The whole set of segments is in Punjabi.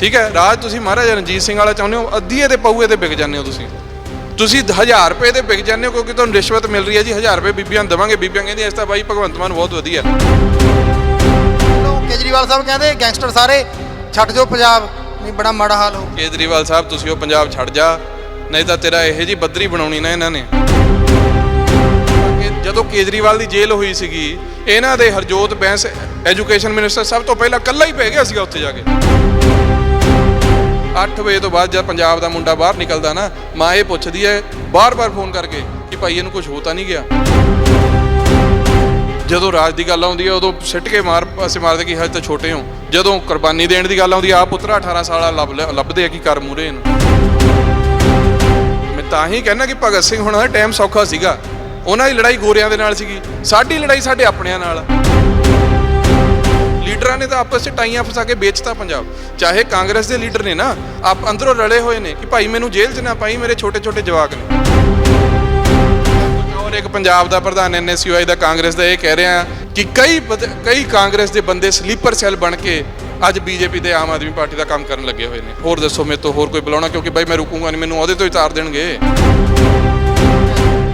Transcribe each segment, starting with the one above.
ਠੀਕ ਹੈ? ਰਾਜ ਤੁਸੀਂ ਮਹਾਰਾਜਾ ਰਣਜੀਤ ਸਿੰਘ ਵਾਲਾ ਚਾਹੁੰਦੇ ਹੋ? ਅੱਧੀਏ ਤੇ ਪਊਏ ਤੇ ਵਿਕ ਜਾਂਦੇ ਹੋ ਤੁਸੀਂ। ਤੁਸੀਂ 1000 ਰੁਪਏ ਤੇ ਵਿਕ ਜਾਂਦੇ ਹੋ ਕਿਉਂਕਿ ਤੁਹਾਨੂੰ ਰਿਸ਼ਵਤ ਮਿਲ ਰਹੀ ਹੈ ਜੀ। 1000 ਰੁਪਏ ਬੀਬੀਆਂ ਨੂੰ ਦੇਵਾਂਗੇ। ਬੀਬੀਆਂ ਕਹਿੰਦੀਆਂ ਇਸ ਤਾਂ ਬਾਈ ਭਗਵੰਤ ਮਾਨ ਬਹੁਤ ਵਧੀਆ। ਕੇਜਰੀਵਾਲ ਸਾਹਿਬ ਕਹਿੰਦੇ ਗੈਂਗਸਟਰ ਸਾਰੇ ਛੱਡ ਦਿਓ ਪੰਜਾਬ। ਨਹੀਂ ਬੜਾ ਮਾੜਾ ਹਾਲ ਹੋ ਕੇਜਰੀਵਾਲ ਸਾਹਿਬ ਤੁਸੀਂ ਉਹ ਪੰਜਾਬ ਛੱਡ ਜਾ। ਨਹੀਂ ਤਾਂ ਤੇਰਾ ਇਹੋ ਜੀ ਬੱਦਰੀ ਬਣਾਉਣੀ ਨਾ ਇਹਨਾਂ ਨੇ। ਜਦੋਂ ਕੇਜਰੀਵਾਲ ਦੀ ਜੇਲ੍ਹ ਹੋਈ ਸੀਗੀ ਇਹਨਾਂ ਦੇ ਹਰਜੋਤ ਬੈਂਸ ਐਜੂਕੇਸ਼ਨ ਮਿਨਿਸਟਰ ਸਭ ਤੋਂ ਪਹਿਲਾਂ ਕੱਲਾ ਹੀ ਪੈ ਗਿਆ ਸੀਗਾ ਉੱਥੇ ਜਾ ਕੇ। 8 ਵਜੇ ਤੋਂ ਬਾਅਦ ਜਦ ਪੰਜਾਬ ਦਾ ਮੁੰਡਾ ਬਾਹਰ ਨਿਕਲਦਾ ਨਾ, ਮਾਂ ਇਹ ਪੁੱਛਦੀ ਹੈ, ਬਾਰ-ਬਾਰ ਫੋਨ ਕਰਕੇ ਕਿ ਭਾਈ ਇਹਨੂੰ ਕੁਝ ਹੋ ਤਾਂ ਨਹੀਂ ਗਿਆ। ਜਦੋਂ ਰਾਜ ਦੀ ਗੱਲ ਆਉਂਦੀ ਹੈ, ਉਦੋਂ ਸਿੱਟ ਕੇ ਮਾਰ ਪਾਸੇ ਮਾਰਦੇ ਕਿ ਹਜੇ ਤਾਂ ਛੋਟੇ ਹੋ। ਜਦੋਂ ਕੁਰਬਾਨੀ ਦੇਣ ਦੀ ਗੱਲ ਆਉਂਦੀ ਆ ਪੁੱਤਰਾ 18 ਸਾਲਾ ਲੱਭ ਲੱਭਦੇ ਆ ਕਿ ਕਰ ਮੂਰੇ ਇਹਨੂੰ। ਮੈਂ ਤਾਂ ਹੀ ਕਹਿੰਦਾ ਕਿ ਭਗਤ ਸਿੰਘ ਹੁਣ ਦਾ ਟਾਈਮ ਸੌਖਾ ਸੀਗਾ। ਉਹਨਾਂ ਦੀ ਲੜਾਈ ਗੋਰਿਆਂ ਦੇ ਨਾਲ ਸੀਗੀ, ਸਾਡੀ ਲੜਾਈ ਸਾਡੇ ਆਪਣਿਆਂ ਨਾਲ ਲੀਡਰਾਂ ਨੇ ਤਾਂ ਆਪਸ ਵਿੱਚ ਟਾਈਆਂ ਫਸਾ ਕੇ ਵੇਚਤਾ ਪੰਜਾਬ। ਚਾਹੇ ਕਾਂਗਰਸ ਦੇ ਲੀਡਰ ਨੇ ਨਾ, ਆਪ ਅੰਦਰੋਂ ਰਲੇ ਹੋਏ ਨੇ ਕਿ ਭਾਈ ਮੈਨੂੰ ਜੇਲ੍ਹ 'ਚ ਨਾ ਪਾਈ, ਮੇਰੇ ਛੋਟੇ ਛੋਟੇ ਜਵਾਕ ਨੇ। ਔਰ ਇੱਕ ਪੰਜਾਬ ਦਾ ਪ੍ਰਧਾਨ ਐਨਐਸਯੂਆਈ ਦਾ ਕਾਂਗਰਸ ਦਾ ਇਹ ਕਹਿ ਰਿਹਾ ਕਿ ਕਈ ਕਈ ਕਾਂਗਰਸ ਦੇ ਬੰਦੇ ਸਲੀਪਰ ਸੈੱਲ ਬਣ ਕੇ ਅੱਜ ਬੀਜੇਪੀ ਤੇ ਆਮ ਆਦਮੀ ਪਾਰਟੀ ਦਾ ਕੰਮ ਕਰਨ ਲੱਗੇ ਹੋਏ ਨੇ। ਹੋਰ ਦੱਸੋ ਮੇਰੇ ਤੋਂ ਹੋਰ ਕੋਈ ਬੁਲਾਉਣਾ? ਕਿਉਂਕਿ ਬਾਈ ਮੈਂ ਰੁਕੂਗਾ ਨਹੀਂ ਮੈਨੂੰ ਉਹਦੇ ਤੋਂ ਹੀ ਤਾਰ ਦੇਣਗੇ।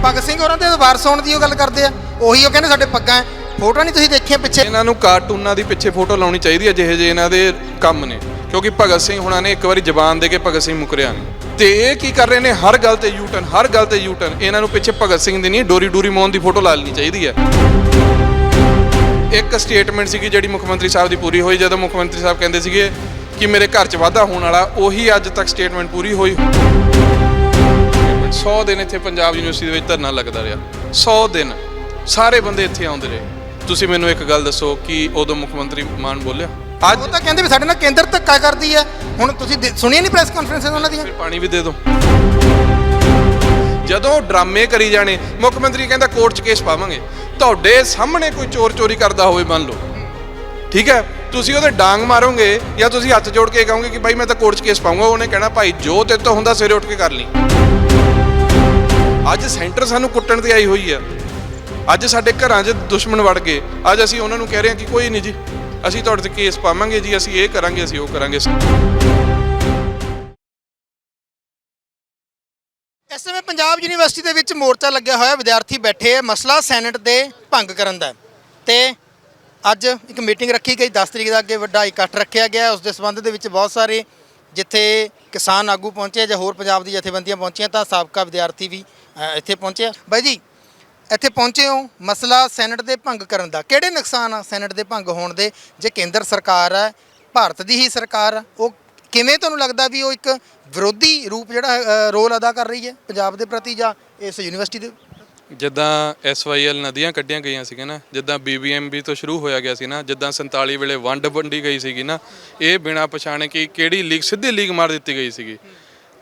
ਭਗਤ ਸਿੰਘ ਹੋਰਾਂ ਦੇ ਵਾਰਸ ਹੋਣ ਦੀ ਉਹ ਗੱਲ ਕਰਦੇ ਆ। ਉਹੀ ਉਹ ਕਹਿੰਦੇ ਸਾਡੇ ਪੱਗਾਂ ਐ। ਫੋਟੋ ਨਹੀਂ ਤੁਸੀਂ ਦੇਖੀਆਂ ਪਿੱਛੇ? ਇਹਨਾਂ ਨੂੰ ਕਾਰਟੂਨਾਂ ਦੀ ਪਿੱਛੇ ਫੋਟੋ ਲਾਉਣੀ ਚਾਹੀਦੀ ਹੈ ਜਿਹੇ ਜਿਹੇ ਇਹਨਾਂ ਦੇ ਕੰਮ ਨੇ। ਕਿਉਂਕਿ ਭਗਤ ਸਿੰਘ ਹੁਣਾਂ ਨੇ ਇੱਕ ਵਾਰੀ ਜ਼ਬਾਨ ਦੇ ਕੇ ਭਗਤ ਸਿੰਘ ਮੁਕਰਿਆ ਨਹੀਂ ਤੇ ਇਹ ਕੀ ਕਰ ਰਹੇ ਨੇ? ਹਰ ਗੱਲ ਤੇ ਯੂ ਟਰਨ ਹਰ ਗੱਲ ਤੇ ਯੂ ਟਰਨ ਇਹਨਾਂ ਨੂੰ ਪਿੱਛੇ ਭਗਤ ਸਿੰਘ ਦੀ ਨਹੀਂ, ਡੋਰੀ ਡੋਰੀ ਮੋਹਨ ਦੀ ਫੋਟੋ ਲਾ ਲੈਣੀ ਚਾਹੀਦੀ ਹੈ ਇੱਕ ਸਟੇਟਮੈਂਟ ਸੀਗੀ ਜਿਹੜੀ ਮੁੱਖ ਮੰਤਰੀ ਸਾਹਿਬ ਦੀ ਪੂਰੀ ਹੋਈ, ਜਦੋਂ ਮੁੱਖ ਮੰਤਰੀ ਸਾਹਿਬ ਕਹਿੰਦੇ ਸੀਗੇ ਕਿ ਮੇਰੇ ਘਰ 'ਚ ਵਾਧਾ ਹੋਣ ਵਾਲਾ, ਉਹੀ ਅੱਜ ਤੱਕ ਸਟੇਟਮੈਂਟ ਪੂਰੀ ਹੋਈ। 100 ਦਿਨ ਇੱਥੇ ਪੰਜਾਬ ਯੂਨੀਵਰਸਿਟੀ ਦੇ ਵਿੱਚ ਧਰਨਾ ਲੱਗਦਾ ਰਿਹਾ। 100 ਦਿਨ। ਸਾਰੇ ਬੰਦੇ ਇੱਥੇ ਆਉਂਦੇ ਰਹੇ। ਤੁਸੀਂ ਮੈਨੂੰ ਇੱਕ ਗੱਲ ਦੱਸੋ ਕਿ ਉਦੋਂ ਮੁੱਖ ਮੰਤਰੀ ਮਾਨ ਬੋਲਿਆ? ਅੱਜ ਉਹ ਤਾਂ ਕਹਿੰਦੇ ਵੀ ਸਾਡੇ ਨਾਲ ਕੇਂਦਰ ਧੱਕਾ ਕਰਦੀ ਹੈ। ਹੁਣ ਤੁਸੀਂ ਸੁਣੀਆਂ ਨਹੀਂ ਪ੍ਰੈਸ ਕਾਨਫਰੰਸ ਉਹਨਾਂ ਦੀਆਂ? ਪਾਣੀ ਵੀ ਦੇ ਦਿਓ। ਜਦੋਂ ਡਰਾਮੇ ਕਰੀ ਜਾਣੇ ਮੁੱਖ ਮੰਤਰੀ ਕਹਿੰਦਾ ਕੋਰਟ 'ਚ ਕੇਸ ਪਾਵਾਂਗੇ। ਤੁਹਾਡੇ ਸਾਹਮਣੇ ਕੋਈ ਚੋਰ ਚੋਰੀ ਕਰਦਾ ਹੋਵੇ ਮੰਨ ਲਓ। ਠੀਕ ਹੈ? ਤੁਸੀਂ ਉਹਦੇ ਡਾਂਗ ਮਾਰੋਗੇ ਜਾਂ ਤੁਸੀਂ ਹੱਥ ਜੋੜ ਕੇ ਕਹੋਗੇ ਕਿ ਭਾਈ ਮੈਂ ਤਾਂ ਕੋਰਟ 'ਚ ਕੇਸ ਪਾਉਂਗਾ ਉਹਨੇ ਕਹਿਣਾ ਭਾਈ ਜੋ ਤੇਰੇ ਤੋਂ ਹੁੰਦਾ ਸਵੇਰੇ ਉੱਠ ਕੇ ਕਰ ਲਈ। ਅੱਜ ਸੈਂਟਰ ਸਾਨੂੰ ਕੁੱਟਣ ਤੇ ਆਈ ਹੋਈ ਆ। ਅੱਜ ਸਾਡੇ ਘਰਾਂ 'ਚ ਦੁਸ਼ਮਣ ਵੜ ਗਏ। ਅੱਜ ਅਸੀਂ ਉਹਨਾਂ ਨੂੰ ਕਹਿ ਰਹੇ ਹਾਂ ਕਿ ਕੋਈ ਨਹੀਂ ਜੀ, ਅਸੀਂ ਤੁਹਾਡੇ ਤੇ ਕੇਸ ਪਾਵਾਂਗੇ ਜੀ, ਅਸੀਂ ਇਹ ਕਰਾਂਗੇ, ਅਸੀਂ ਉਹ ਕਰਾਂਗੇ। ਇਸ ਸਮੇਂ ਪੰਜਾਬ ਯੂਨੀਵਰਸਿਟੀ ਦੇ ਵਿੱਚ ਮੋਰਚਾ ਲੱਗਿਆ ਹੋਇਆ, ਵਿਦਿਆਰਥੀ ਬੈਠੇ ਆ, ਮਸਲਾ ਸੈਨੇਟ ਦੇ ਭੰਗ ਕਰਨ ਦਾ। ਹੈ। ਤੇ ਅੱਜ ਇੱਕ ਮੀਟਿੰਗ ਰੱਖੀ ਗਈ 10 ਤਰੀਕ ਦਾ ਅੱਗੇ ਵੱਡਾ ਇਕੱਠ ਰੱਖਿਆ ਗਿਆ। ਉਸ ਦੇ ਸੰਬੰਧ ਦੇ ਵਿੱਚ ਬਹੁਤ ਸਾਰੇ ਜਿੱਥੇ ਕਿਸਾਨ ਆਗੂ ਪਹੁੰਚੇ ਜਾਂ ਹੋਰ ਪੰਜਾਬ ਦੀ ਜਥੇਬੰਦੀਆਂ ਪਹੁੰਚੀਆਂ, ਤਾਂ ਸਾਬਕਾ ਵਿਦਿਆਰਥੀ ਵੀ ਅ, ਇੱਥੇ ਪਹੁੰਚਿਆ? ਬਾਈ ਜੀ ਇੱਥੇ ਪਹੁੰਚੇ ਹੋ ਮਸਲਾ ਸੈਨੇਟ ਦੇ ਭੰਗ ਕਰਨ ਦਾ। ਕਿਹੜੇ ਨੁਕਸਾਨ ਆ ਸੈਨੇਟ ਦੇ ਭੰਗ ਹੋਣ ਦੇ? ਜੇ ਕੇਂਦਰ ਸਰਕਾਰ ਹੈ ਭਾਰਤ ਦੀ ਹੀ ਸਰਕਾਰ ਆ ਉਹ ਕਿਵੇਂ ਤੁਹਾਨੂੰ ਲੱਗਦਾ ਵੀ ਉਹ ਇੱਕ ਵਿਰੋਧੀ ਰੂਪ ਜਿਹੜਾ ਅ, ਰੋਲ ਅਦਾ ਕਰ ਰਹੀ ਹੈ ਪੰਜਾਬ ਦੇ ਪ੍ਰਤੀ ਜਾਂ ਇਸ ਯੂਨੀਵਰਸਿਟੀ ਦੇ? ਜਿੱਦਾਂ ਐਸਵਾਈਐਲ ਨਦੀਆਂ ਕੱਢੀਆਂ ਗਈਆਂ ਸੀਗੀਆਂ ਨਾ ਜਿੱਦਾਂ ਬੀਬੀਐਮਬੀ ਤੋਂ ਸ਼ੁਰੂ ਹੋਇਆ ਗਿਆ ਸੀ ਨਾ ਜਿੱਦਾਂ 47 ਵੇਲੇ ਵੰਡ ਵੰਡੀ ਗਈ ਸੀਗੀ ਨਾ ਇਹ ਬਿਨਾਂ ਪਛਾਣੇ ਕਿ ਕਿਹੜੀ ਲੀਗ ਸਿੱਧੀ ਲੀਗ ਮਾਰ ਦਿੱਤੀ ਗਈ ਸੀਗੀ।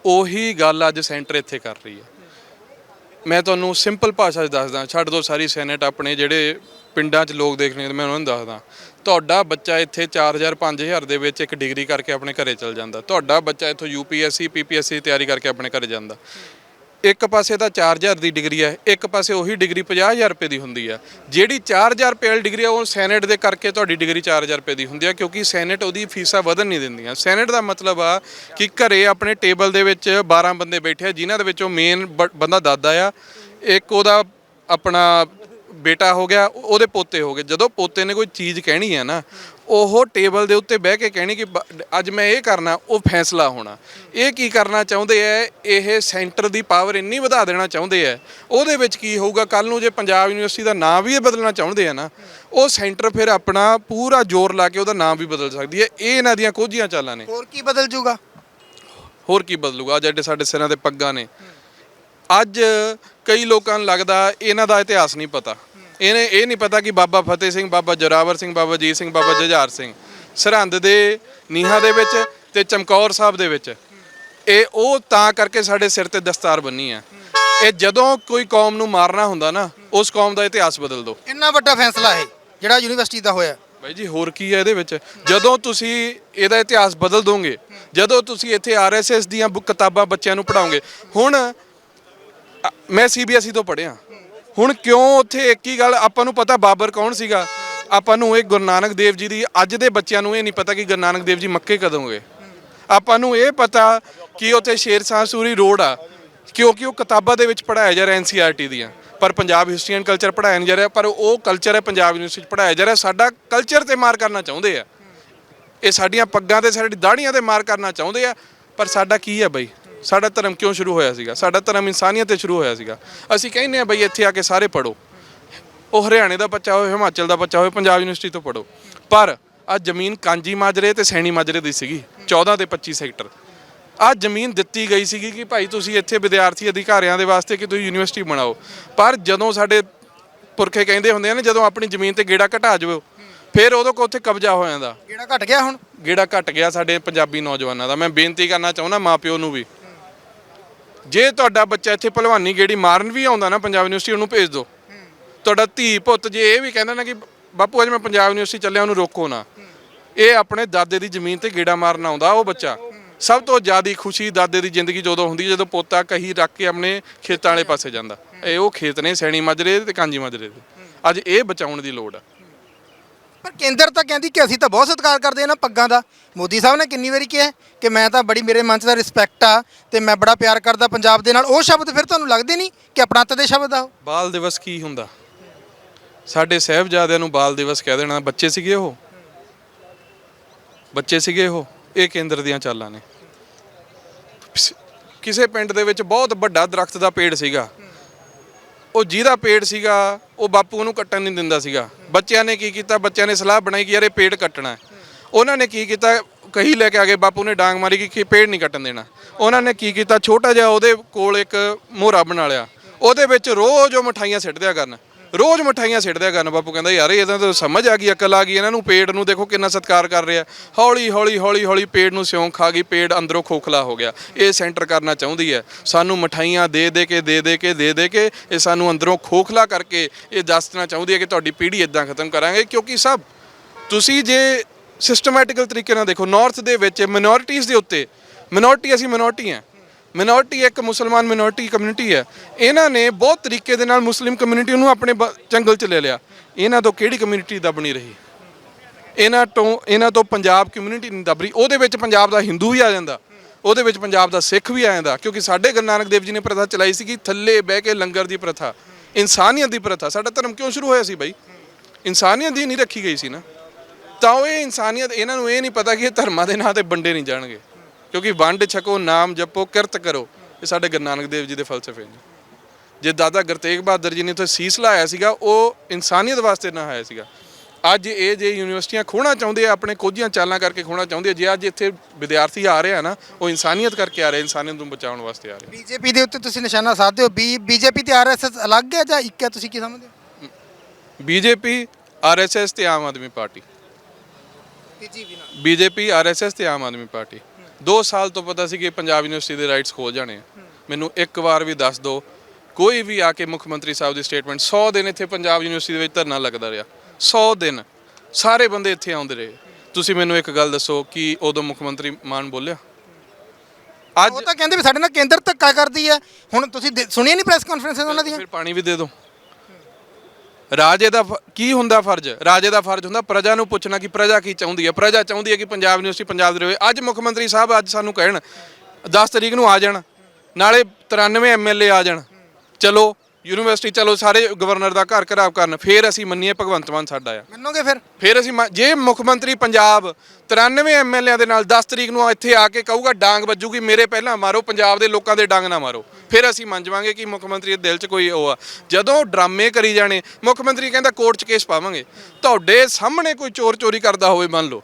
ਉਹੀ ਗੱਲ ਅੱਜ ਸੈਂਟਰ ਇੱਥੇ ਕਰ ਰਹੀ ਹੈ। ਮੈਂ ਤੁਹਾਨੂੰ ਸਿੰਪਲ ਭਾਸ਼ਾ 'ਚ ਦੱਸਦਾ, ਛੱਡ ਦਿਓ ਸਾਰੀ ਸੈਨੇਟ ਆਪਣੇ ਜਿਹੜੇ ਪਿੰਡਾਂ 'ਚ ਲੋਕ ਦੇਖਣੇ ਮੈਂ ਉਹਨਾਂ ਨੂੰ ਦੱਸਦਾ। ਤੁਹਾਡਾ ਬੱਚਾ ਇੱਥੇ 4000 5000 ਦੇ ਵਿੱਚ ਇੱਕ ਡਿਗਰੀ ਕਰਕੇ ਆਪਣੇ ਘਰੇ ਚਲ ਜਾਂਦਾ। ਤੁਹਾਡਾ ਬੱਚਾ ਇੱਥੋਂ ਯੂਪੀਐਸਸੀ ਪੀਪੀਐਸਸੀ ਦੀ ਤਿਆਰੀ ਕਰਕੇ ਆਪਣੇ ਘਰੇ ਜਾਂਦਾ। ਇੱਕ ਪਾਸੇ ਤਾਂ 4000 ਦੀ ਡਿਗਰੀ ਹੈ, ਇੱਕ ਪਾਸੇ ਉਹੀ ਡਿਗਰੀ 50000 ਰੁਪਏ ਦੀ ਹੁੰਦੀ ਆ ਜਿਹੜੀ 4000 ਰੁਪਏ ਵਾਲੀ ਡਿਗਰੀ ਆ, ਉਹ ਸੈਨੇਟ ਦੇ ਕਰਕੇ ਤੁਹਾਡੀ ਡਿਗਰੀ 4000 ਰੁਪਏ ਦੀ ਹੁੰਦੀ ਆ ਕਿਉਂਕਿ ਸੈਨੇਟ ਉਹਦੀ ਫੀਸਾਂ ਵਧਣ ਨਹੀਂ ਦਿੰਦੀਆਂ। ਸੈਨੇਟ ਦਾ ਮਤਲਬ ਆ ਕਿ ਘਰੇ ਆਪਣੇ ਟੇਬਲ ਦੇ ਵਿੱਚ 12 ਬੰਦੇ ਬੈਠੇ ਆ, ਜਿਨ੍ਹਾਂ ਦੇ ਵਿੱਚੋਂ ਮੇਨ ਬੰਦਾ ਦਾਦਾ ਆ। ਇੱਕ ਉਹਦਾ ਆਪਣਾ ਬੇਟਾ ਹੋ ਗਿਆ, ਉਹਦੇ ਪੋਤੇ ਹੋ ਗਏ। ਜਦੋਂ ਪੋਤੇ ਨੇ ਕੋਈ ਚੀਜ਼ ਕਹਿਣੀ ਹੈ ਨਾ ਉਹ ਟੇਬਲ ਦੇ ਉੱਤੇ ਬਹਿ ਕੇ ਕਹਿਣੀ ਕਿ ਬ- ਅੱਜ ਮੈਂ ਇਹ ਕਰਨਾ ਉਹ ਫੈਸਲਾ ਹੋਣਾ। ਇਹ ਕੀ ਕਰਨਾ ਚਾਹੁੰਦੇ ਐ? ਇਹ ਸੈਂਟਰ ਦੀ ਪਾਵਰ ਇੰਨੀ ਵਧਾ ਦੇਣਾ ਚਾਹੁੰਦੇ ਐ। ਉਹਦੇ ਵਿੱਚ ਕੀ ਹੋਊਗਾ? ਕੱਲ ਨੂੰ ਜੇ ਪੰਜਾਬ ਯੂਨੀਵਰਸਿਟੀ ਦਾ ਨਾਮ ਵੀ ਇਹ ਬਦਲਣਾ ਚਾਹੁੰਦੇ ਆ ਨਾ ਉਹ ਸੈਂਟਰ ਫਿਰ ਆਪਣਾ ਪੂਰਾ ਜ਼ੋਰ ਲਾ ਕੇ ਉਹਦਾ ਨਾਮ ਵੀ ਬਦਲ ਸਕਦੀ ਹੈ ਇਹ ਇਹਨਾਂ ਦੀਆਂ ਕੋਝੀਆਂ ਚਾਲਾਂ ਨੇ। ਹੋਰ ਕੀ ਬਦਲ ਜੂਗਾ ਹੋਰ ਕੀ ਬਦਲੂਗਾ? ਅੱਜ ਜਿਹੜੇ ਸਾਡੇ ਸਿਰਾਂ ਤੇ ਪੱਗਾਂ ਨੇ। ਅੱਜ ਕਈ ਲੋਕਾਂ ਨੂੰ ਲੱਗਦਾ ਇਹਨਾਂ ਦਾ ਇਤਿਹਾਸ ਨਹੀਂ ਪਤਾ। ਇਹਨੇ ਇਹ ਨਹੀਂ ਪਤਾ ਕਿ ਬਾਬਾ ਫਤਿਹ ਸਿੰਘ ਬਾਬਾ ਜੋਰਾਵਰ ਸਿੰਘ ਬਾਬਾ ਜੀਤ ਸਿੰਘ ਬਾਬਾ ਜੁਝਾਰ ਸਿੰਘ ਸਰਹੰਦ ਦੇ ਨੀਹਾਂ ਦੇ ਵਿੱਚ ਤੇ ਚਮਕੌਰ ਸਾਹਿਬ ਦੇ ਵਿੱਚ। ਇਹ ਉਹ ਤਾਂ ਕਰਕੇ ਸਾਡੇ ਸਿਰ ਤੇ ਦਸਤਾਰ ਬੰਨੀ ਆ। ਇਹ ਜਦੋਂ ਕੋਈ ਕੌਮ ਨੂੰ ਮਾਰਨਾ ਹੁੰਦਾ ਨਾ ਉਸ ਕੌਮ ਦਾ ਇਤਿਹਾਸ ਬਦਲ ਦਿਓ। ਇੰਨਾ ਵੱਡਾ ਫੈਸਲਾ ਹੈ ਜਿਹੜਾ ਯੂਨੀਵਰਸਿਟੀ ਦਾ ਹੋਇਆ। ਬਾਈ ਜੀ ਹੋਰ ਕੀ ਹੈ ਇਹਦੇ ਵਿੱਚ? ਜਦੋਂ ਤੁਸੀਂ ਇਹਦਾ ਇਤਿਹਾਸ ਬਦਲ ਦੋਗੇ ਜਦੋਂ ਤੁਸੀਂ ਇੱਥੇ ਆਰਐਸਐਸ ਦੀਆਂ ਬੁੱਕ ਕਿਤਾਬਾਂ ਬੱਚਿਆਂ ਨੂੰ ਪੜਾਓਗੇ ਹੁਣ ਮੈਂ ਸੀਬੀਐਸਈ ਤੋਂ ਪੜ੍ਹਿਆ। ਹੁਣ ਕਿਉਂ ਉੱਥੇ ਇੱਕ ਹੀ ਗੱਲ, ਆਪਾਂ ਨੂੰ ਪਤਾ ਬਾਬਰ ਕੌਣ ਸੀਗਾ? ਆਪਾਂ ਨੂੰ ਇਹ ਗੁਰੂ ਨਾਨਕ ਦੇਵ ਜੀ ਦੀ, ਅੱਜ ਦੇ ਬੱਚਿਆਂ ਨੂੰ ਇਹ ਨਹੀਂ ਪਤਾ ਕਿ ਗੁਰੂ ਨਾਨਕ ਦੇਵ ਜੀ ਮੱਕੇ ਕਦੋਂ ਗਏ। ਆਪਾਂ ਨੂੰ ਇਹ ਪਤਾ ਕਿ ਉੱਥੇ ਸ਼ੇਰ ਸ਼ਾਹ ਸੂਰੀ ਰੋਡ ਆ, ਕਿਉਂਕਿ ਉਹ ਕਿਤਾਬਾਂ ਦੇ ਵਿੱਚ ਪੜਾਇਆ ਜਾ ਰਿਹਾ ਐਨਸੀਆਰਟੀ ਦੀਆਂ। ਪਰ ਪੰਜਾਬ ਹਿਸਟਰੀ ਐਂਡ ਕਲਚਰ ਪੜਾਇਆ ਨਹੀਂ ਜਾ ਰਿਹਾ, ਪਰ ਉਹ ਕਲਚਰ ਹੈ ਪੰਜਾਬ ਯੂਨੀਵਰਸਿਟੀ 'ਚ ਪੜਾਇਆ ਜਾ ਰਿਹਾ। ਸਾਡਾ ਕਲਚਰ ਤੇ ਮਾਰ ਕਰਨਾ ਚਾਹੁੰਦੇ ਆ। ਇਹ ਸਾਡੀਆਂ ਪੱਗਾਂ ਤੇ, ਸਾਡੀ ਦਾੜੀਆਂ ਤੇ ਮਾਰ ਕਰਨਾ ਚਾਹੁੰਦੇ ਆ, ਪਰ ਸਾਡਾ ਕੀ ਹੈ ਬਈ? ਸਾਡਾ ਧਰਮ ਕਿਉਂ ਸ਼ੁਰੂ ਹੋਇਆ ਸੀਗਾ? ਸਾਡਾ ਧਰਮ ਇਨਸਾਨੀਅਤ ਤੇ ਸ਼ੁਰੂ ਹੋਇਆ ਸੀਗਾ। ਅਸੀਂ ਕਹਿੰਦੇ ਆ ਬਈ ਇੱਥੇ ਆ ਕੇ ਸਾਰੇ ਪੜੋ ਉਹ ਹਰਿਆਣੇ ਦਾ ਬੱਚਾ ਹੋਵੇ ਹਿਮਾਚਲ ਦਾ ਬੱਚਾ ਹੋਵੇ ਪੰਜਾਬ ਯੂਨੀਵਰਸਿਟੀ ਤੋਂ ਪੜੋ ਪਰ ਆ ਜ਼ਮੀਨ ਕਾਂਜੀ ਮਾਜਰੇ ਤੇ ਸੈਣੀ ਮਾਜਰੇ ਦੀ ਸੀਗੀ 14 ਤੇ 25 ਸੈਕਟਰ। ਆ ਜ਼ਮੀਨ ਦਿੱਤੀ ਗਈ ਸੀਗੀ ਕਿ ਭਾਈ ਤੁਸੀਂ ਇੱਥੇ ਵਿਦਿਆਰਥੀ ਅਧਿਕਾਰੀਆਂ ਦੇ ਵਾਸਤੇ ਕਿ ਤੁਸੀਂ ਯੂਨੀਵਰਸਿਟੀ ਬਣਾਓ। ਪਰ ਜਦੋਂ ਸਾਡੇ ਪੁਰਖੇ ਕਹਿੰਦੇ ਹੁੰਦੇ ਆ ਨਾ ਜਦੋਂ ਆਪਣੀ ਜ਼ਮੀਨ ਤੇ ਗੇੜਾ ਘਟਾ ਜਾਵੋ ਫਿਰ ਉਦੋਂ ਕੋ ਉੱਥੇ ਕਬਜ਼ਾ ਹੋ ਜਾਂਦਾ। ਕਿਹੜਾ ਘਟ ਗਿਆ ਹੁਣ? ਗੇੜਾ ਘਟ ਗਿਆ ਸਾਡੇ ਪੰਜਾਬੀ ਨੌਜਵਾਨਾਂ ਦਾ। ਮੈਂ ਬੇਨਤੀ ਕਰਨਾ ਚਾਹੁੰਦਾ ਮਾਪਿਓ ਨੂੰ ਵੀ। ਜੇ ਤੁਹਾਡਾ ਬੱਚਾ ਇੱਥੇ ਭਲਵਾਨੀ ਗੇੜੀ ਮਾਰਨ ਵੀ ਆਉਂਦਾ ਨਾ ਪੰਜਾਬ ਯੂਨੀਵਰਸਿਟੀ, ਉਹਨੂੰ ਭੇਜ ਦਿਓ। ਤੁਹਾਡਾ ਧੀ ਪੁੱਤ ਜੇ ਇਹ ਵੀ ਕਹਿੰਦਾ ਨਾ ਕਿ, ਬਾਪੂ ਅੱਜ ਮੈਂ ਪੰਜਾਬ ਯੂਨੀਵਰਸਿਟੀ ਚੱਲਿਆ, ਉਹਨੂੰ ਰੋਕੋ ਨਾ। ਇਹ ਆਪਣੇ ਦਾਦੇ ਦੀ ਜ਼ਮੀਨ ਤੇ ਗੇੜਾ ਮਾਰਨ ਆਉਂਦਾ, ਉਹ ਬੱਚਾ। ਸਭ ਤੋਂ ਜ਼ਿਆਦਾ ਖੁਸ਼ੀ ਦਾਦੇ ਦੀ ਜ਼ਿੰਦਗੀ ਜਦੋਂ ਹੁੰਦੀ ਜਦੋਂ ਪੋਤਾ ਕਹੀ ਰੱਖ ਕੇ ਆਪਣੇ ਖੇਤਾਂ ਵਾਲੇ ਪਾਸੇ ਜਾਂਦਾ। ਇਹ ਉਹ ਖੇਤ ਨੇ, ਸੈਣੀ ਮਾਜਰੇ ਤੇ ਕਾਂਜੀ ਮਾਜਰੇ ਦੇ। ਅੱਜ ਇਹ ਬਚਾਉਣ ਦੀ ਲੋੜ ਆ। ਪਰ ਕੇਂਦਰ ਤਾਂ ਕਹਿੰਦੀ ਕਿ ਅਸੀਂ ਤਾਂ ਬਹੁਤ ਸਤਿਕਾਰ ਕਰਦੇ ਹਾਂ ਪੱਗਾਂ ਦਾ। ਮੋਦੀ ਸਾਹਿਬ ਨੇ ਕਿੰਨੀ ਵਾਰੀ ਕਿਹਾ ਕਿ ਮੈਂ ਤਾਂ ਬੜੀ ਮੇਰੇ ਮਨ 'ਚ ਦਾ ਰਿਸਪੈਕਟ ਆ ਤੇ ਮੈਂ ਬੜਾ ਪਿਆਰ ਕਰਦਾ ਪੰਜਾਬ ਦੇ ਨਾਲ। ਉਹ ਸ਼ਬਦ ਫਿਰ ਤੁਹਾਨੂੰ ਲੱਗਦੇ ਨਹੀਂ ਕਿ ਆਪਣਤ ਦੇ ਸ਼ਬਦ ਆ ਉਹ? ਬਾਲ ਦਿਵਸ ਕੀ ਹੁੰਦਾ? ਸਾਡੇ ਸਹਿਬਜ਼ਾਦਿਆਂ ਨੂੰ ਬਾਲ ਦਿਵਸ ਕਹਿ ਦੇਣਾ। ਬੱਚੇ ਸੀਗੇ ਉਹ? ਬੱਚੇ ਸੀਗੇ ਉਹ? ਇਹ ਕੇਂਦਰ ਦੀਆਂ ਚਾਲਾਂ ਨੇ। ਸ- ਕਿਸੇ ਪਿੰਡ ਦੇ ਵਿੱਚ ਬਹੁਤ ਵੱਡਾ ਦਰਖਤ ਦਾ ਪੇੜ ਸੀਗਾ। ਉਹ ਜਿਹਦਾ ਪੇੜ ਸੀਗਾ, ਉਹ ਬਾਪੂ ਨੂੰ ਕੱਟਣ ਨਹੀਂ ਦਿੰਦਾ ਸੀਗਾ। ਬੱਚਿਆਂ ਨੇ ਕੀ ਕੀਤਾ? ਬੱਚਿਆਂ ਨੇ ਸਲਾਹ ਬਣਾਈ ਕਿ ਯਾਰ ਇਹ ਪੇੜ ਕੱਟਣਾ ਹੈ। ਉਹਨਾਂ ਨੇ ਕੀ ਕੀਤਾ? ਕਹੀ ਲੈ ਕੇ ਆ ਗਏ, ਬਾਪੂ ਨੇ ਡਾਂਗ ਮਾਰੀ ਕਿ ਕਿ ਪੇੜ ਨਹੀਂ ਕੱਟਣ ਦੇਣਾ। ਉਹਨਾਂ ਨੇ ਕੀ ਕੀਤਾ? ਛੋਟਾ ਜਿਹਾ ਉਹਦੇ ਕੋਲ ਇੱਕ ਮੋਹਰਾ ਬਣਾ ਲਿਆ। ਉਹਦੇ ਵਿੱਚ ਰੋਜ਼ ਉਹ ਮਠਾਈਆਂ ਸਿੱਟਦਿਆ ਕਰਨ। ਰੋਜ਼ ਮਠਾਈਆਂ ਸਿੱਟ ਦਿਆ ਕਰਨ ਬਾਪੂ, ਕਹਿੰਦਾ ਯਾਰ ਇਹਦਾ ਤਾਂ ਸਮਝ ਆ ਗਈ, ਅਕਲ ਆ ਗਈ, ਇਹਨਾਂ ਨੂੰ ਪੇਟ ਨੂੰ ਦੇਖੋ ਕਿੰਨਾ ਸਤਿਕਾਰ ਕਰ ਰਿਹਾ। ਹੌਲੀ ਹੌਲੀ ਹੌਲੀ ਹੌਲੀ ਪੇੜ ਨੂੰ ਸਿਉਂਖ ਖਾ ਗਈ ਪੇੜ ਅੰਦਰੋਂ ਖੋਖਲਾ ਹੋ ਗਿਆ। ਇਹ ਸੈਂਟਰ ਕਰਨਾ ਚਾਹੁੰਦੀ ਹੈ। ਸਾਨੂੰ ਮਠਾਈਆਂ ਦੇ ਦੇ ਕੇ, ਦੇ ਦੇ ਕੇ, ਦੇ ਦੇ ਕੇ ਇਹ ਸਾਨੂੰ ਅੰਦਰੋਂ ਖੋਖਲਾ ਕਰਕੇ ਇਹ ਦੱਸਣਾ ਚਾਹੁੰਦੀ ਹੈ ਕਿ ਤੁਹਾਡੀ ਪੀੜ੍ਹੀ ਇਦਾਂ ਖਤਮ ਕਰਾਂਗੇ, ਕਿਉਂਕਿ ਸਭ ਤੁਸੀਂ ਜੇ ਸਿਸਟਮੈਟਿਕਲ ਤਰੀਕੇ ਨਾਲ ਦੇਖੋ ਨਾਰਥ ਦੇ ਵਿੱਚ ਮਿਨੋਰਿਟੀਜ਼ ਦੇ ਉੱਤੇ ਮਿਨੋਰਿਟੀ ਅਸੀਂ ਮਿਨੋਰਿਟੀ ਹਾਂ। ਮਿਨੋਰਿਟੀ ਇੱਕ ਮੁਸਲਮਾਨ ਮਿਨੋਰਿਟੀ ਕਮਿਊਨਿਟੀ ਹੈ। ਇਹਨਾਂ ਨੇ ਬਹੁਤ ਤਰੀਕੇ ਦੇ ਨਾਲ ਮੁਸਲਿਮ ਕਮਿਊਨਿਟੀ ਨੂੰ ਆਪਣੇ ਬ- ਜੰਗਲ 'ਚ ਲੈ ਲਿਆ। ਇਹਨਾਂ ਤੋਂ ਕਿਹੜੀ ਕਮਿਊਨਿਟੀ ਦਬਣੀ ਰਹੀ? ਇਹਨਾਂ ਤੋਂ ਇਹਨਾਂ ਤੋਂ ਪੰਜਾਬ ਕਮਿਊਨਿਟੀ ਨਹੀਂ ਦਬ ਰਹੀ। ਉਹਦੇ ਵਿੱਚ ਪੰਜਾਬ ਦਾ ਹਿੰਦੂ ਵੀ ਆ ਜਾਂਦਾ। ਉਹਦੇ ਵਿੱਚ ਪੰਜਾਬ ਦਾ ਸਿੱਖ ਵੀ ਆ ਜਾਂਦਾ। ਕਿਉਂਕਿ ਸਾਡੇ ਗੁਰੂ ਨਾਨਕ ਦੇਵ ਜੀ ਨੇ ਪ੍ਰਥਾ ਚਲਾਈ ਸੀ ਕਿ ਥੱਲੇ ਬਹਿ ਕੇ ਲੰਗਰ ਦੀ ਪ੍ਰਥਾ। ਇਨਸਾਨੀਅਤ ਦੀ ਪ੍ਰਥਾ। ਸਾਡਾ ਧਰਮ ਕਿਉਂ ਸ਼ੁਰੂ ਹੋਇਆ ਸੀ ਬਾਈ? ਇਨਸਾਨੀਅਤ ਦੀ ਨਹੀਂ ਰੱਖੀ ਗਈ ਸੀ ਨਾ। ਤਾਂ ਉਹ ਇਹ ਇਨਸਾਨੀਅਤ, ਇਹਨਾਂ ਨੂੰ ਇਹ ਨਹੀਂ ਪਤਾ ਕਿ ਇਹ ਧਰਮਾਂ ਦੇ ਨਾਂ ਤੇ ਵੰਡੇ ਨਹੀਂ ਜਾਣਗੇ। ਕਿਉਂਕਿ ਵੰਡ ਛਕੋ ਨਾਮ ਜਪੋ ਕਿਰਤ ਕਰੋ ਇਹ ਸਾਡੇ ਗੁਰੂ ਨਾਨਕ ਦੇਵ ਜੀ ਦੇ ਫਲਸਫੇ ਨੇ। ਜੇ ਦਾਦਾ ਗੁਰਤੇਗ ਬਹਾਦਰ ਜੀ ਨੇ ਉੱਥੇ ਸੀਸ ਲਾਇਆ ਸੀਗਾ ਉਹ ਇਨਸਾਨੀਅਤ ਵਾਸਤੇ ਨਾ ਆਇਆ ਸੀਗਾ। ਅੱਜ ਇਹ ਜੇ ਯੂਨੀਵਰਸਿਟੀਆਂ ਖੋਣਾ ਚਾਹੁੰਦੇ ਆ ਆਪਣੇ ਕੋਝੀਆਂ ਚਾਲਾਂ ਕਰਕੇ ਖੋਣਾ ਚਾਹੁੰਦੇ ਆ ਜੇ ਅੱਜ ਇੱਥੇ ਵਿਦਿਆਰਥੀ ਆ ਰਹੇ ਆ ਨਾ ਉਹ ਇਨਸਾਨੀਅਤ ਕਰਕੇ ਆ ਰਹੇ ਇਨਸਾਨੀਅਤ ਨੂੰ ਬਚਾਉਣ ਵਾਸਤੇ ਆ ਰਹੇ ਬੀਜੇਪੀ ਦੇ ਉੱਤੇ ਤੁਸੀਂ ਨਿਸ਼ਾਨਾ ਸਾਧਦੇ ਹੋ ਬੀ ਬੀਜੇਪੀ ਤੇ ਆਰਐਸਐਸ ਅਲੱਗ ਹੈ ਜਾਂ ਇੱਕ ਹੈ ਤੁਸੀਂ ਕੀ ਸਮਝਦੇ ਹੋ? ਬੀਜੇਪੀ ਆਰਐਸਐਸ ਤੇ ਆਮ ਆਦਮੀ ਪਾਰਟੀ। ਬੀਜੇਪੀ ਨਾਲ। ਬੀਜੇਪੀ ਆਰਐਸਐਸ ਤੇ ਆਮ ਆਦਮੀ ਪਾਰਟੀ। 2 ਸਾਲ ਤੋਂ ਪਤਾ ਸੀ ਕਿ ਪੰਜਾਬ ਯੂਨੀਵਰਸਿਟੀ ਦੇ ਰਾਈਟਸ ਖੋ ਜਾਣੇ ਆ। ਮੈਨੂੰ ਇੱਕ ਵਾਰ ਵੀ ਦੱਸ ਦਿਓ ਕੋਈ ਵੀ ਆ ਕੇ ਮੁੱਖ ਮੰਤਰੀ ਸਾਹਿਬ ਦੀ ਸਟੇਟਮੈਂਟ 100 ਦਿਨ ਇੱਥੇ ਪੰਜਾਬ ਯੂਨੀਵਰਸਿਟੀ ਦੇ ਵਿੱਚ ਧਰਨਾ ਲੱਗਦਾ ਰਿਹਾ। 100 ਦਿਨ ਸਾਰੇ ਬੰਦੇ ਇੱਥੇ ਆਉਂਦੇ ਰਹੇ। ਤੁਸੀਂ ਮੈਨੂੰ ਇੱਕ ਗੱਲ ਦੱਸੋ ਕਿ ਉਦੋਂ ਮੁੱਖ ਮੰਤਰੀ ਮਾਨ ਬੋਲਿਆ? ਅੱਜ ਉਹ ਤਾਂ ਕਹਿੰਦੇ ਵੀ ਸਾਡੇ ਨਾਲ ਕੇਂਦਰ ਧੱਕਾ ਕਰਦੀ ਹੈ। ਹੁਣ ਤੁਸੀਂ ਸੁਣੀਆਂ ਨਹੀਂ ਪ੍ਰੈਸ ਕਾਨਫਰੰਸ ਉਹਨਾਂ ਦੀਆਂ? ਫਿਰ ਪਾਣੀ ਵੀ ਦੇ ਦਿਓ। ਰਾਜੇ ਦਾ ਫ- ਕੀ ਹੁੰਦਾ ਫਰਜ਼? ਰਾਜੇ ਦਾ ਫਰਜ਼ ਹੁੰਦਾ ਪ੍ਰਜਾ ਨੂੰ ਪੁੱਛਣਾ ਕਿ ਪ੍ਰਜਾ ਕੀ ਚਾਹੁੰਦੀ ਹੈ? ਪ੍ਰਜਾ ਚਾਹੁੰਦੀ ਹੈ ਕਿ ਪੰਜਾਬ ਯੂਨੀਵਰਸਿਟੀ ਪੰਜਾਬ ਦੇ ਰਹੇ। ਅੱਜ ਮੁੱਖ ਮੰਤਰੀ ਸਾਹਿਬ ਅੱਜ ਸਾਨੂੰ ਕਹਿਣ 10 ਤਰੀਕ ਨੂੰ ਆ ਜਾਣ, ਨਾਲੇ 93 ਐਮਐਲਏ ਆ ਜਾਣ। ਚਲੋ ਯੂਨੀਵਰਸਿਟੀ ਚਲੋ ਸਾਰੇ ਗਵਰਨਰ ਦਾ ਘਰ ਘਰਾਵ ਕਰਨ ਫੇਰ ਅਸੀਂ ਮੰਨੀਏ ਭਗਵੰਤ ਮਾਨ ਸਾਡਾ ਆ। ਮੰਨੋਗੇ ਫਿਰ? ਫਿਰ ਅਸੀਂ ਮੰਨ- ਜੇ ਮੁੱਖ ਮੰਤਰੀ ਪੰਜਾਬ 93 ਐਮਐਲਏਆਂ ਦੇ ਨਾਲ 10 ਤਰੀਕ ਨੂੰ ਇੱਥੇ ਆ ਕੇ ਕਹੂਗਾ ਡਾਂਗ ਵੱਜੂਗੀ ਮੇਰੇ ਪਹਿਲਾਂ ਮਾਰੋ ਪੰਜਾਬ ਦੇ ਲੋਕਾਂ ਦੇ ਡਾਂਗ ਨਾ ਮਾਰੋ। ਫਿਰ ਅਸੀਂ ਮੰਨ ਜਾਵਾਂਗੇ ਕਿ ਮੁੱਖ ਮੰਤਰੀ ਦੇ ਦਿਲ 'ਚ ਕੋਈ ਉਹ ਆ। ਜਦੋਂ ਡਰਾਮੇ ਕਰੀ ਜਾਣੇ ਮੁੱਖ ਮੰਤਰੀ ਕਹਿੰਦਾ ਕੋਰਟ 'ਚ ਕੇਸ ਪਾਵਾਂਗੇ। ਤੁਹਾਡੇ ਸਾਹਮਣੇ ਕੋਈ ਚੋਰ ਚੋਰੀ ਕਰਦਾ ਹੋਵੇ ਮੰਨ ਲਓ।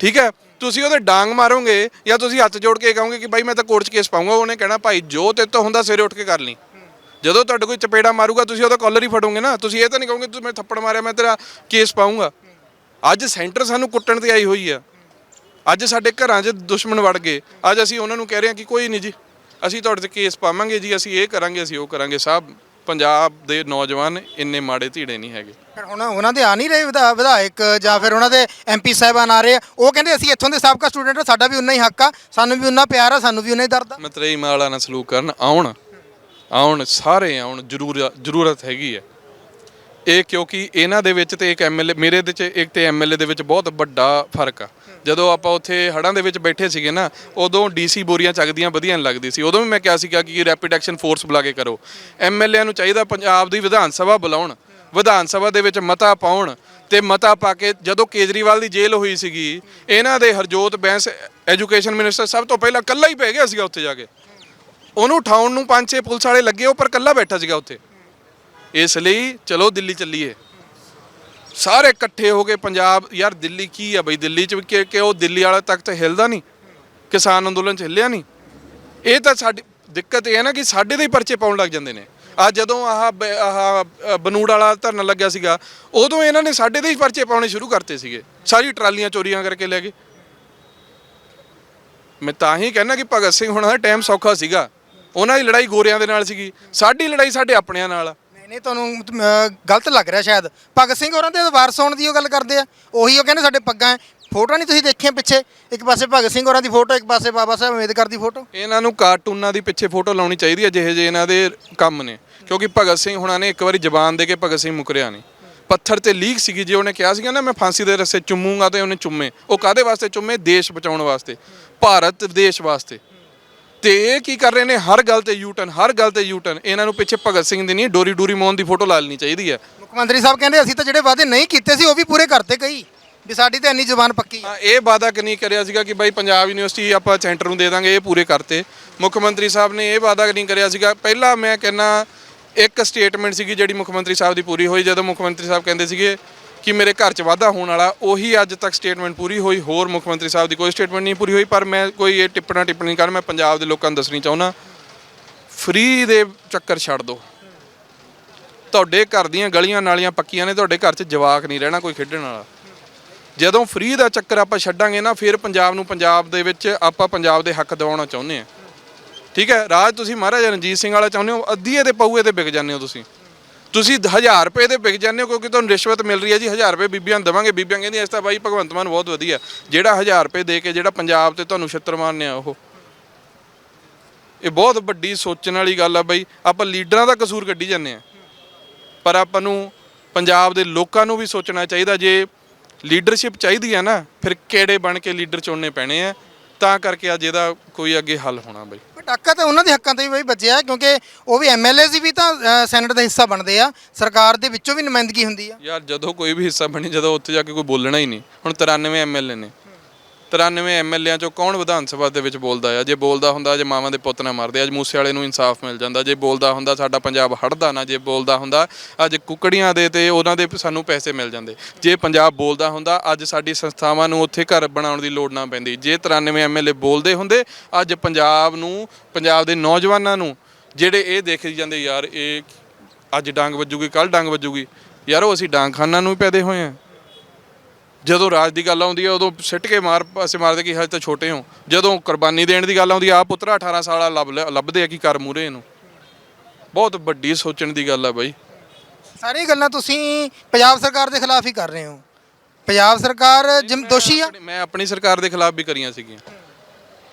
ਠੀਕ ਹੈ? ਤੁਸੀਂ ਉਹਦੇ ਡਾਂਗ ਮਾਰੋਗੇ ਜਾਂ ਤੁਸੀਂ ਹੱਥ ਜੋੜ ਕੇ ਕਹੋਗੇ ਕਿ ਬਾਈ ਮੈਂ ਤਾਂ ਕੋਰਟ 'ਚ ਕੇਸ ਪਾਉਂਗਾ ਉਹਨੇ ਕਹਿਣਾ ਭਾਈ ਜੋ ਤੇ ਤੋਂ ਹੁੰਦਾ ਸਵੇਰੇ ਉੱਠ ਕੇ ਕਰ ਲਈ। ਜਦੋਂ ਤੁਹਾਡੇ ਕੋਈ ਚਪੇੜਾ ਮਾਰੂਗਾ ਤੁਸੀਂ ਉਹਦਾ ਕਾਲਰ ਹੀ ਫੜੋਗੇ ਨਾ। ਤੁਸੀਂ ਇਹ ਤਾਂ ਨਹੀਂ ਕਹੋਗੇ ਤੂੰ ਮੈਂ ਥੱਪੜ ਮਾਰਿਆ ਮੈਂ ਤੇਰਾ ਕੇਸ ਪਾਉਂਗਾ ਅੱਜ ਸੈਂਟਰ ਸਾਨੂੰ ਕੁੱਟਣ ਤੇ ਆਈ ਹੋਈ ਆ। ਅੱਜ ਸਾਡੇ ਘਰਾਂ 'ਚ ਦੁਸ਼ਮਣ ਵੜ ਗਏ। ਅੱਜ ਅਸੀਂ ਉਹਨਾਂ ਨੂੰ ਕਹਿ ਰਹੇ ਹਾਂ ਕਿ ਕੋਈ ਨਹੀਂ ਜੀ ਅਸੀਂ ਤੁਹਾਡੇ ਤੇ ਕੇਸ ਪਾਵਾਂਗੇ ਜੀ ਅਸੀਂ ਇਹ ਕਰਾਂਗੇ ਅਸੀਂ ਉਹ ਕਰਾਂਗੇ। ਸਾਹਿਬ ਪੰਜਾਬ ਦੇ ਨੌਜਵਾਨ ਇੰਨੇ ਮਾੜੇ ਧੀੜੇ ਨਹੀਂ ਹੈਗੇ। ਫਿਰ ਹੁਣ ਉਹਨਾਂ ਦੇ ਆ ਨਹੀਂ ਰਹੇ ਵਿਧਾ- ਵਿਧਾਇਕ ਜਾਂ ਫਿਰ ਉਹਨਾਂ ਦੇ ਐਮਪੀ ਸਾਹਿਬਾਨ ਆ ਰਹੇ ਆ। ਉਹ ਕਹਿੰਦੇ ਅਸੀਂ ਇੱਥੋਂ ਦੇ ਸਾਬਕਾ ਸਟੂਡੈਂਟ ਆ ਸਾਡਾ ਵੀ ਉਨਾ ਹੀ ਹੱਕ ਆ। ਸਾਨੂੰ ਵੀ ਉਨਾ ਪਿਆਰ ਆ ਸਾਨੂੰ ਵੀ ਉਨਾ ਹੀ ਦਰਦ ਆ। ਮਤਰੇਈ ਮਾਲਾ ਨਾਲ ਸਲੂਕ ਕਰਨ ਆਉਣ। ਆਉਣ, ਸਾਰੇ ਆਉਣ, ਜ਼ਰੂਰ, ਜ਼ਰੂਰਤ ਹੈਗੀ ਹੈ। ਇਹ ਕਿਉਂਕਿ ਇਹਨਾਂ ਦੇ ਵਿੱਚ ਤੇ ਇੱਕ ਐਮਐਲਏ ਮੇਰੇ ਦੇ ਚ ਇੱਕ ਤੇ ਐਮਐਲਏ ਦੇ ਵਿੱਚ ਬਹੁਤ ਵੱਡਾ ਫ਼ਰਕ ਆ। ਜਦੋਂ ਆਪਾਂ ਉੱਥੇ ਹੜਾਂ ਦੇ ਵਿੱਚ ਬੈਠੇ ਸੀਗੇ ਨਾ, ਉਦੋਂ ਡੀਸੀ ਬੋਰੀਆਂ ਚੱਕਦੀਆਂ ਵਧੀਆ ਨਹੀਂ ਲੱਗਦੀ ਸੀ। ਉਦੋਂ ਵੀ ਮੈਂ ਕਿਹਾ ਸੀਗਾ ਕਿ ਰੈਪਿਡ ਐਕਸ਼ਨ ਫੋਰਸ ਬੁਲਾ ਕੇ ਕਰੋ। ਐਮਐਲਏ ਨੂੰ ਚਾਹੀਦਾ ਪੰਜਾਬ ਦੀ ਵਿਧਾਨ ਸਭਾ ਬੁਲਾਉਣ। ਵਿਧਾਨ ਸਭਾ ਦੇ ਵਿੱਚ ਮਤਾ ਪਾਉਣ ਤੇ ਮਤਾ ਪਾ ਕੇ ਜਦੋਂ ਕੇਜਰੀਵਾਲ ਦੀ ਜੇਲ੍ਹ ਹੋਈ ਸੀਗੀ, ਇਹਨਾਂ ਦੇ ਹਰਜੋਤ ਬੈਂਸ ਐਜੂਕੇਸ਼ਨ ਮਿਨਿਸਟਰ ਸਭ ਤੋਂ ਪਹਿਲਾਂ ਕੱਲਾ ਹੀ ਪੈ ਗਿਆ ਸੀਗਾ ਉੱਥੇ ਜਾ ਕੇ। ਉਹਨੂੰ ਉਠਾਉਣ ਨੂੰ ਪੰਜ ਛੇ ਪੁਲਿਸ ਵਾਲੇ ਲੱਗੇ, ਉਹ ਪਰ ਕੱਲਾ ਬੈਠਾ ਸੀਗਾ ਉੱਥੇ। ਇਸ ਲਈ ਚਲੋ ਦਿੱਲੀ ਚੱਲੀਏ। ਸਾਰੇ ਇਕੱਠੇ ਹੋ ਕੇ ਪੰਜਾਬ, ਯਾਰ ਦਿੱਲੀ ਕੀ ਆ ਬਈ? ਦਿੱਲੀ ਚ ਵੀ ਕਿ ਕਿ ਉਹ ਦਿੱਲੀ ਵਾਲਾ ਤਾਂ ਹਿਲਦਾ ਨਹੀਂ। ਕਿਸਾਨ ਅੰਦੋਲਨ ਚ ਹਿੱਲਿਆ ਨਹੀਂ। ਇਹ ਤਾਂ ਸਾਡੀ, ਦਿੱਕਤ ਇਹ ਹੈ ਨਾ ਕਿ ਸਾਡੇ ਦੇ ਹੀ ਪਰਚੇ ਪਾਉਣ ਲੱਗ ਜਾਂਦੇ ਨੇ। ਆ ਜਦੋਂ ਆਹ ਬ- ਆਹ ਬਨੂੜ ਵਾਲਾ ਧਰਨਾ ਲੱਗਿਆ ਸੀਗਾ, ਉਦੋਂ ਇਹਨਾਂ ਨੇ ਸਾਡੇ ਦੇ ਹੀ ਪਰਚੇ ਪਾਉਣੇ ਸ਼ੁਰੂ ਕਰਤੇ ਸੀਗੇ। ਸਾਰੀ ਟਰਾਲੀਆਂ ਚੋਰੀਆਂ ਕਰਕੇ ਲੈ ਗਏ। ਮੈਂ ਤਾਂ ਹੀ ਕਹਿੰਦਾ ਕਿ ਭਗਤ ਸਿੰਘ ਹੁਣਾਂ ਦਾ ਟਾਈਮ ਸੌਖਾ ਸੀਗਾ। ਉਹਨਾਂ ਦੀ ਲੜਾਈ ਗੋਰਿਆਂ ਦੇ ਨਾਲ ਸੀਗੀ। ਸਾਡੀ ਲੜਾਈ ਸਾਡੇ ਆਪਣਿਆਂ ਨਾਲ ਆ। ਨਹੀਂ ਨਹੀਂ ਤੁਹਾਨੂੰ ਅਹ, ਗਲਤ ਲੱਗ ਰਿਹਾ ਸ਼ਾਇਦ। ਭਗਤ ਸਿੰਘ ਹੋਰਾਂ ਦੇ ਵਾਰਸ ਹੋਣ ਦੀ ਉਹ ਗੱਲ ਕਰਦੇ ਆ। ਉਹੀ ਉਹ ਕਹਿੰਦੇ ਸਾਡੇ ਪੱਗਾਂ ਹੈ ਫੋਟੋ ਨਹੀਂ ਤੁਸੀਂ ਦੇਖੀਆਂ ਪਿੱਛੇ? ਇੱਕ ਪਾਸੇ ਭਗਤ ਸਿੰਘ ਹੋਰਾਂ ਦੀ ਫੋਟੋ ਇੱਕ ਪਾਸੇ ਬਾਬਾ ਸਾਹਿਬ ਅੰਬੇਦਕਰ ਦੀ ਫੋਟੋ। ਇਹਨਾਂ ਨੂੰ ਕਾਰਟੂਨਾਂ ਦੀ ਪਿੱਛੇ ਫੋਟੋ ਲਾਉਣੀ ਚਾਹੀਦੀ ਹੈ ਜਿਹੇ ਜਿਹੇ ਇਹਨਾਂ ਦੇ ਕੰਮ ਨੇ। ਕਿਉਂਕਿ ਭਗਤ ਸਿੰਘ ਹੁਣਾਂ ਨੇ ਇੱਕ ਵਾਰੀ ਜ਼ਬਾਨ ਦੇ ਕੇ ਭਗਤ ਸਿੰਘ ਮੁਕਰਿਆ ਨਹੀਂ। ਪੱਥਰ ਤੇ ਲੀਕ ਸੀਗੀ ਜੇ ਉਹਨੇ ਕਿਹਾ ਸੀਗਾ ਨਾ ਮੈਂ ਫਾਂਸੀ ਦੇ ਰਸੇ ਚੁੰਮੂਗਾ ਤੇ ਉਹਨੇ ਚੁੰਮੇ। ਉਹ ਕਾਦੇ ਵਾਸਤੇ ਚੁੰਮੇ? ਦੇਸ਼ ਬਚਾਉਣ ਵਾਸਤੇ। ਭਾਰਤ ਦੇਸ਼ ਵਾਸਤੇ। ਤੇ ਇਹ ਕੀ ਕਰ ਰਹੇ ਨੇ? ਹਰ ਗੱਲ ਤੇ ਯੂ ਟਰਨ ਹਰ ਗੱਲ ਤੇ ਯੂ ਟਰਨ ਇਹਨਾਂ ਨੂੰ ਪਿੱਛੇ ਭਗਤ ਸਿੰਘ ਦੀ ਨਹੀਂ ਡੋਰੀ ਡੋਰੀ ਮੋਹਨ ਦੀ ਫੋਟੋ ਲਾ ਲੈਣੀ ਚਾਹੀਦੀ ਹੈ। ਮੁੱਖ ਮੰਤਰੀ ਸਾਹਿਬ ਕਹਿੰਦੇ ਅਸੀਂ ਤਾਂ ਜਿਹੜੇ ਵਾਅਦੇ ਨਹੀਂ ਕੀਤੇ ਸੀ ਉਹ ਵੀ ਪੂਰੇ ਕਰਤੇ ਕਈ ਵੀ ਸਾਡੀ ਤਾਂ ਇੰਨੀ ਜ਼ੁਬਾਨ ਪੱਕੀ ਹੈ। ਹਾਂ ਇਹ ਵਾਅਦਾ ਕਿ ਨਹੀਂ ਕਰਿਆ ਸੀਗਾ ਕਿ ਬਾਈ ਪੰਜਾਬ ਯੂਨੀਵਰਸਿਟੀ ਆਪਾਂ ਸੈਂਟਰ ਨੂੰ ਦੇ ਦਾਂਗੇ ਇਹ ਪੂਰੇ ਕਰਤੇ ਮੁੱਖ ਮੰਤਰੀ ਸਾਹਿਬ ਨੇ ਇਹ ਵਾਅਦਾ ਨਹੀਂ ਕਰਿਆ ਸੀਗਾ? ਪਹਿਲਾਂ ਮੈਂ ਕਹਿੰਨਾ ਇੱਕ ਸਟੇਟਮੈਂਟ ਸੀਗੀ ਜਿਹੜੀ ਮੁੱਖ ਮੰਤਰੀ ਸਾਹਿਬ ਦੀ ਪੂਰੀ ਹੋਈ ਜਦੋਂ ਮੁੱਖ ਮੰਤਰੀ ਸਾਹਿਬ ਕਹਿੰਦੇ ਸੀਗੇ ਕਿ ਮੇਰੇ ਘਰ 'ਚ ਵਾਧਾ ਹੋਣ ਵਾਲਾ, ਉਹੀ ਅੱਜ ਤੱਕ ਸਟੇਟਮੈਂਟ ਪੂਰੀ ਹੋਈ, ਹੋਰ ਮੁੱਖ ਮੰਤਰੀ ਸਾਹਿਬ ਦੀ ਕੋਈ ਸਟੇਟਮੈਂਟ ਨਹੀਂ ਪੂਰੀ ਹੋਈ, ਪਰ ਮੈਂ ਕੋਈ ਇਹ ਟਿੱਪਣਾ ਟਿੱਪਣੀ ਨਹੀਂ ਕਰ, ਮੈਂ ਪੰਜਾਬ ਦੇ ਲੋਕਾਂ ਨੂੰ ਦੱਸਣੀ ਚਾਹੁੰਦਾ ਫ੍ਰੀ ਦੇ ਚੱਕਰ ਛੱਡ ਦਿਓ ਤੁਹਾਡੇ ਘਰ ਦੀਆਂ ਗਲੀਆਂ ਨਾਲੀਆਂ ਪੱਕੀਆਂ ਨੇ, ਤੁਹਾਡੇ ਘਰ 'ਚ ਜਵਾਕ ਨਹੀਂ ਰਹਿਣਾ ਕੋਈ ਖੇਡਣ ਵਾਲਾ। ਜਦੋਂ ਫ੍ਰੀ ਦਾ ਚੱਕਰ ਆਪਾਂ ਛੱਡਾਂਗੇ ਨਾ, ਫਿਰ ਪੰਜਾਬ ਨੂੰ ਪੰਜਾਬ ਦੇ ਵਿੱਚ ਆਪਾਂ ਪੰਜਾਬ ਦੇ ਹੱਕ ਦਿਵਾਉਣਾ ਚਾਹੁੰਦੇ ਆ ਠੀਕ ਹੈ? ਰਾਜ ਤੁਸੀਂ ਮਹਾਰਾਜਾ ਰਣਜੀਤ ਸਿੰਘ ਵਾਲਾ ਚਾਹੁੰਦੇ ਹੋ, ਅੱਧੀਏ ਦੇ ਪਊਏ ਤੇ ਵਿਕ ਜਾਂਦੇ ਹੋ ਤੁਸੀਂ। ਤੁਸੀਂ 1000 ਰੁਪਏ ਦੇ ਵਿਕ ਜਾਂਦੇ ਹੋ ਕਿਉਂਕਿ ਤੁਹਾਨੂੰ ਰਿਸ਼ਵਤ ਮਿਲ ਰਹੀ ਹੈ ਜੀ 1000 ਰੁਪਏ ਬੀਬੀਆਂ ਨੂੰ ਦੇਵਾਂਗੇ। ਬੀਬੀਆਂ ਕਹਿੰਦੀਆਂ, ਇਸ ਤਾਂ ਬਾਈ, ਭਗਵੰਤ ਮਾਨ ਬਹੁਤ ਵਧੀਆ। ਜਿਹੜਾ 1000 ਰੁਪਏ ਦੇ ਕੇ, ਜਿਹੜਾ ਪੰਜਾਬ ਤੇ ਤੁਹਾਨੂੰ ਛਿੱਤਰ ਮਾਰਨੇ ਆ ਉਹ। ਇਹ ਬਹੁਤ ਵੱਡੀ ਸੋਚਣ ਵਾਲੀ ਗੱਲ ਆ ਬਾਈ। ਆਪਾਂ ਲੀਡਰਾਂ ਦਾ ਕਸੂਰ ਕੱਢੀ ਜਾਂਦੇ ਆ। ਪਰ ਆਪਾਂ ਨੂੰ ਪੰਜਾਬ ਦੇ ਲੋਕਾਂ ਨੂੰ ਵੀ ਸੋਚਣਾ ਚਾਹੀਦਾ। ਜੇ ਲੀਡਰਸ਼ਿਪ ਚਾਹੀਦੀ ਹੈ ਨਾ, ਫਿਰ ਕਿਹੜੇ ਬਣ ਕੇ ਲੀਡਰ ਚੁਣਨੇ ਪੈਣੇ ਆ? ਤਾਂ ਕਰਕੇ ਅੱਜ ਇਹਦਾ ਕੋਈ ਅੱਗੇ ਹੱਲ ਹੋਣਾ ਬਾਈ। ਪਟਾਕਾ ਤਾਂ ਉਹਨਾਂ ਦੇ ਹੱਕਾਂ ਤੇ ਵੀ ਬਈ ਵੱਜਿਆ ਕਿਉਂਕਿ ਉਹ ਵੀ ਐਮਐਲਏ ਸੀ ਵੀ ਤਾਂ ਸੈਨੇਟ ਦਾ ਹਿੱਸਾ ਬਣਦੇ ਆ, ਸਰਕਾਰ ਦੇ ਵਿੱਚੋਂ ਵੀ ਨੁਮਾਇੰਦਗੀ ਹੁੰਦੀ ਆ। ਯਾਰ ਜਦੋਂ ਕੋਈ ਵੀ ਹਿੱਸਾ ਬਣੀ, ਜਦੋਂ ਉੱਥੇ ਜਾ ਕੇ ਕੋਈ ਬੋਲਣਾ ਹੀ ਨਹੀਂ। ਹੁਣ 93 ਐਮਐਲਏ ਨੇ। 93 ਐਮਐਲਏਆਂ ਚੋਂ ਕੌਣ ਵਿਧਾਨ ਸਭਾ ਦੇ ਵਿੱਚ ਬੋਲਦਾ ਆ? ਜੇ ਬੋਲਦਾ ਹੁੰਦਾ, ਜੇ ਮਾਵਾਂ ਦੇ ਪੁੱਤ ਨਾ ਮਰਦੇ, ਅੱਜ ਮੂਸੇ ਵਾਲੇ ਨੂੰ ਇਨਸਾਫ ਮਿਲ ਜਾਂਦਾ। ਜੇ ਬੋਲਦਾ ਹੁੰਦਾ, ਸਾਡਾ ਪੰਜਾਬ ਹੜਦਾ ਨਾ, ਜੇ ਬੋਲਦਾ ਹੁੰਦਾ, ਅੱਜ ਕੁਕੜੀਆਂ ਦੇ ਤੇ ਉਹਨਾਂ ਦੇ ਸਾਨੂੰ ਪੈਸੇ ਮਿਲ ਜਾਂਦੇ। ਜੇ ਪੰਜਾਬ ਬੋਲਦਾ ਹੁੰਦਾ, ਅੱਜ ਸਾਡੀ ਸੰਸਥਾਵਾਂ ਨੂੰ ਉੱਥੇ ਘਰ ਬਣਾਉਣ ਦੀ ਲੋੜ ਨਾ ਪੈਂਦੀ। ਜੇ 93 ਐਮਐਲਏ ਬੋਲਦੇ ਹੁੰਦੇ, ਅੱਜ ਪੰਜਾਬ ਨੂੰ, ਪੰਜਾਬ ਦੇ ਨੌਜਵਾਨਾਂ ਨੂੰ, ਜਿਹੜੇ ਇਹ ਦੇਖੀ ਜਾਂਦੇ, ਯਾਰ, ਇਹ ਅੱਜ ਡਾਂਗ ਵੱਜੂਗੀ ਕੱਲ ਡਾਂਗ ਵੱਜੂਗੀ। ਯਾਰ, ਉਹ ਅਸੀਂ ਡਾਂਗ ਖਾਨਾਂ ਨੂੰ ਹੀ ਪੈਦੇ ਹੋਏ ਆ। ਜਦੋਂ ਰਾਜ ਦੀ ਗੱਲ ਆਉਂਦੀ ਹੈ ਉਦੋਂ ਸਿੱਟ ਕੇ ਮਾਰ ਪਾਸੇ ਮਾਰਦੇ ਕਿ ਹਜੇ ਤਾਂ ਛੋਟੇ ਹੋ। ਜਦੋਂ ਕੁਰਬਾਨੀ ਦੇਣ ਦੀ ਗੱਲ ਆਉਂਦੀ ਆ ਪੁੱਤਰਾ 18 ਸਾਲਾ ਲੱਭ ਲੱਭਦੇ ਆ ਕਿ ਕਰ ਮੂਰੇ ਇਹਨੂੰ। ਬਹੁਤ ਵੱਡੀ ਸੋਚਣ ਦੀ ਗੱਲ ਆ ਬਾਈ। ਸਾਰੀ ਗੱਲਾਂ ਤੁਸੀਂ ਪੰਜਾਬ ਸਰਕਾਰ ਦੇ ਖਿਲਾਫ ਹੀ ਕਰ ਰਹੇ ਹੋ। ਪੰਜਾਬ ਸਰਕਾਰ ਜਿਮ ਦੋਸ਼ੀ ਆ। ਆਪਣੀ- ਮੈਂ ਆਪਣੀ ਸਰਕਾਰ ਦੇ ਖਿਲਾਫ ਵੀ ਕਰੀਆਂ ਸੀਗੀਆਂ।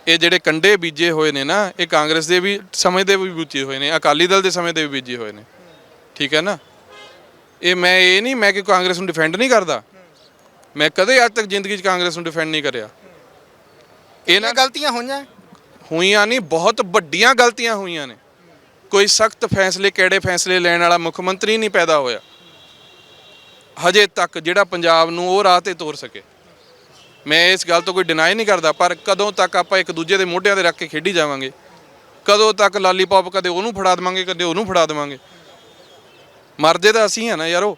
ਇਹ ਜਿਹੜੇ ਕੰਡੇ ਬੀਜੇ ਹੋਏ ਨੇ ਨਾ ਇਹ ਕਾਂਗਰਸ ਦੇ ਵੀ ਸਮੇਂ ਦੇ ਵੀ ਬੀਜੇ ਹੋਏ ਨੇ ਅਕਾਲੀ ਦਲ ਦੇ ਸਮੇਂ ਦੇ ਵੀ ਬੀਜੇ ਹੋਏ ਨੇ। ਠੀਕ ਹੈ ਨਾ? ਇਹ ਮੈਂ ਇਹ ਨਹੀਂ ਮੈਂ ਕਿ ਕਾਂਗਰਸ ਨੂੰ ਡਿਫੈਂਡ ਨਹੀਂ ਕਰਦਾ। ਮੈਂ ਕਦੇ ਅੱਜ ਤੱਕ ਜ਼ਿੰਦਗੀ 'ਚ ਕਾਂਗਰਸ ਨੂੰ ਡਿਫੈਂਡ ਨਹੀਂ ਕਰਿਆ। ਇਹਨਾਂ ਇਹ ਗਲਤੀਆਂ ਹੋਈਆਂ? ਹੋਈਆਂ ਨਹੀਂ ਬਹੁਤ ਵੱਡੀਆਂ ਗਲਤੀਆਂ ਹੋਈਆਂ ਨੇ। ਕੋਈ ਸਖਤ ਫੈਸਲੇ ਕਿਹੜੇ ਫੈਸਲੇ ਲੈਣ ਵਾਲਾ ਮੁੱਖ ਮੰਤਰੀ ਨਹੀਂ ਪੈਦਾ ਹੋਇਆ। ਹਜੇ ਤੱਕ ਜਿਹੜਾ ਪੰਜਾਬ ਨੂੰ ਉਹ ਰਾਹ ਤੇ ਤੋਰ ਸਕੇ। ਮੈਂ ਇਸ ਗੱਲ ਤੋਂ ਕੋਈ ਡਿਨਾਈ ਨਹੀਂ ਕਰਦਾ ਪਰ ਕਦੋਂ ਤੱਕ ਆਪਾਂ ਇੱਕ ਦੂਜੇ ਦੇ ਮੋਢਿਆਂ ਤੇ ਰੱਖ ਕੇ ਖੇਡੀ ਜਾਵਾਂਗੇ? ਕਦੋਂ ਤੱਕ ਲਾਲੀਪੌਪ ਕਦੇ ਉਹਨੂੰ ਫੜਾ ਦੇਵਾਂਗੇ ਕਦੇ ਉਹਨੂੰ ਫੜਾ ਦੇਵਾਂਗੇ? ਮਰਦੇ ਤਾਂ ਅਸੀਂ ਆ ਨਾ ਯਾਰੋ।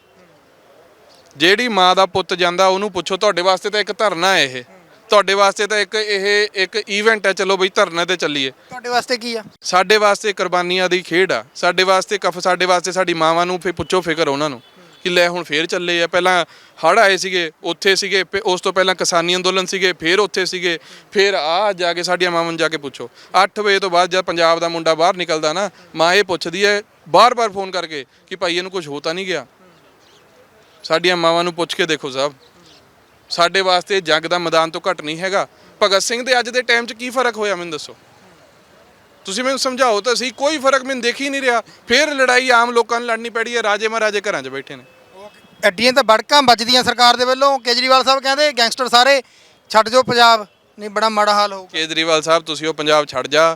ਜਿਹੜੀ ਮਾਂ ਦਾ ਪੁੱਤ ਜਾਂਦਾ ਉਹਨੂੰ ਪੁੱਛੋ ਤੁਹਾਡੇ ਵਾਸਤੇ ਤਾਂ ਇੱਕ ਧਰਨਾ ਹੈ ਇਹ। ਤੁਹਾਡੇ ਵਾਸਤੇ ਤਾਂ ਇੱਕ ਇਹ ਇੱਕ ਇਵੈਂਟ ਹੈ ਚਲੋ ਬਈ ਧਰਨੇ ਤੇ ਚੱਲੀਏ। ਤੁਹਾਡੇ ਵਾਸਤੇ ਕੀ ਆ? ਸਾਡੇ ਵਾਸਤੇ ਕੁਰਬਾਨੀਆਂ ਦੀ ਖੇਡ ਆ। ਸਾਡੇ ਵਾਸਤੇ ਕਫ ਸਾਡੇ ਵਾਸਤੇ ਸਾਡੀ ਮਾਵਾਂ ਨੂੰ ਫੇ ਪੁੱਛੋ ਫਿਕਰ ਉਹਨਾਂ ਨੂੰ ਕਿ ਲੈ ਹੁਣ ਫੇਰ ਚੱਲੇ ਆ। ਪਹਿਲਾਂ ਹੜ ਆਏ ਸੀਗੇ ਉੱਥੇ ਸੀਗੇ ਫਿਰ ਉਸ ਤੋਂ ਪਹਿਲਾਂ ਕਿਸਾਨੀ ਅੰਦੋਲਨ ਸੀਗੇ ਫੇਰ ਉੱਥੇ ਸੀਗੇ ਫੇਰ ਆ ਜਾ ਕੇ ਸਾਡੀਆਂ ਮਾਵਾਂ ਨੂੰ ਜਾ ਕੇ ਪੁੱਛੋ। 8 ਵਜੇ ਤੋਂ ਬਾਅਦ ਜਦ ਪੰਜਾਬ ਦਾ ਮੁੰਡਾ ਬਾਹਰ ਨਿਕਲਦਾ ਨਾ ਮਾਂ ਇਹ ਪੁੱਛਦੀ ਹੈ ਬਾਰ-ਬਾਰ ਫੋਨ ਕਰਕੇ ਕਿ ਭਾਈ ਇਹਨੂੰ ਕੁਝ ਹੋ ਤਾਂ ਨਹੀਂ ਗਿਆ। ਸਾਡੀਆਂ ਮਾਵਾਂ ਨੂੰ ਪੁੱਛ ਕੇ ਦੇਖੋ ਸਾਹਿਬ। ਸਾਡੇ ਵਾਸਤੇ ਜੰਗ ਦਾ ਮੈਦਾਨ ਤੋਂ ਘੱਟ ਨਹੀਂ ਹੈਗਾ। ਭਗਤ ਸਿੰਘ ਦੇ ਅੱਜ ਦੇ ਟਾਈਮ 'ਚ ਕੀ ਫ਼ਰਕ ਹੋਇਆ ਮੈਨੂੰ ਦੱਸੋ? ਤੁਸੀਂ ਮੈਨੂੰ ਸਮਝਾਓ ਤਾਂ ਸਹੀ ਕੋਈ ਫ਼ਰਕ ਮੈਨੂੰ ਦੇਖ ਹੀ ਨਹੀਂ ਰਿਹਾ। ਫਿਰ ਲੜਾਈ ਆਮ ਲੋਕਾਂ ਨੂੰ ਲੜਨੀ ਪੈੜੀ ਹੈ ਰਾਜੇ ਮਹਾਰਾਜੇ ਘਰਾਂ 'ਚ ਬੈਠੇ ਨੇ। ਐਡੀਆਂ ਤਾਂ ਬੜਕਾਂ ਵੱਜਦੀਆਂ ਸਰਕਾਰ ਦੇ ਵੱਲੋਂ। ਕੇਜਰੀਵਾਲ ਸਾਹਿਬ ਕਹਿੰਦੇ ਗੈਂਗਸਟਰ ਸਾਰੇ ਛੱਡ ਜਾਓ ਪੰਜਾਬ ਨਹੀਂ ਬੜਾ ਮਾੜਾ ਹਾਲ ਹੋਊ ਕੇਜਰੀਵਾਲ ਸਾਹਿਬ ਤੁਸੀਂ ਉਹ ਪੰਜਾਬ ਛੱਡ ਜਾ।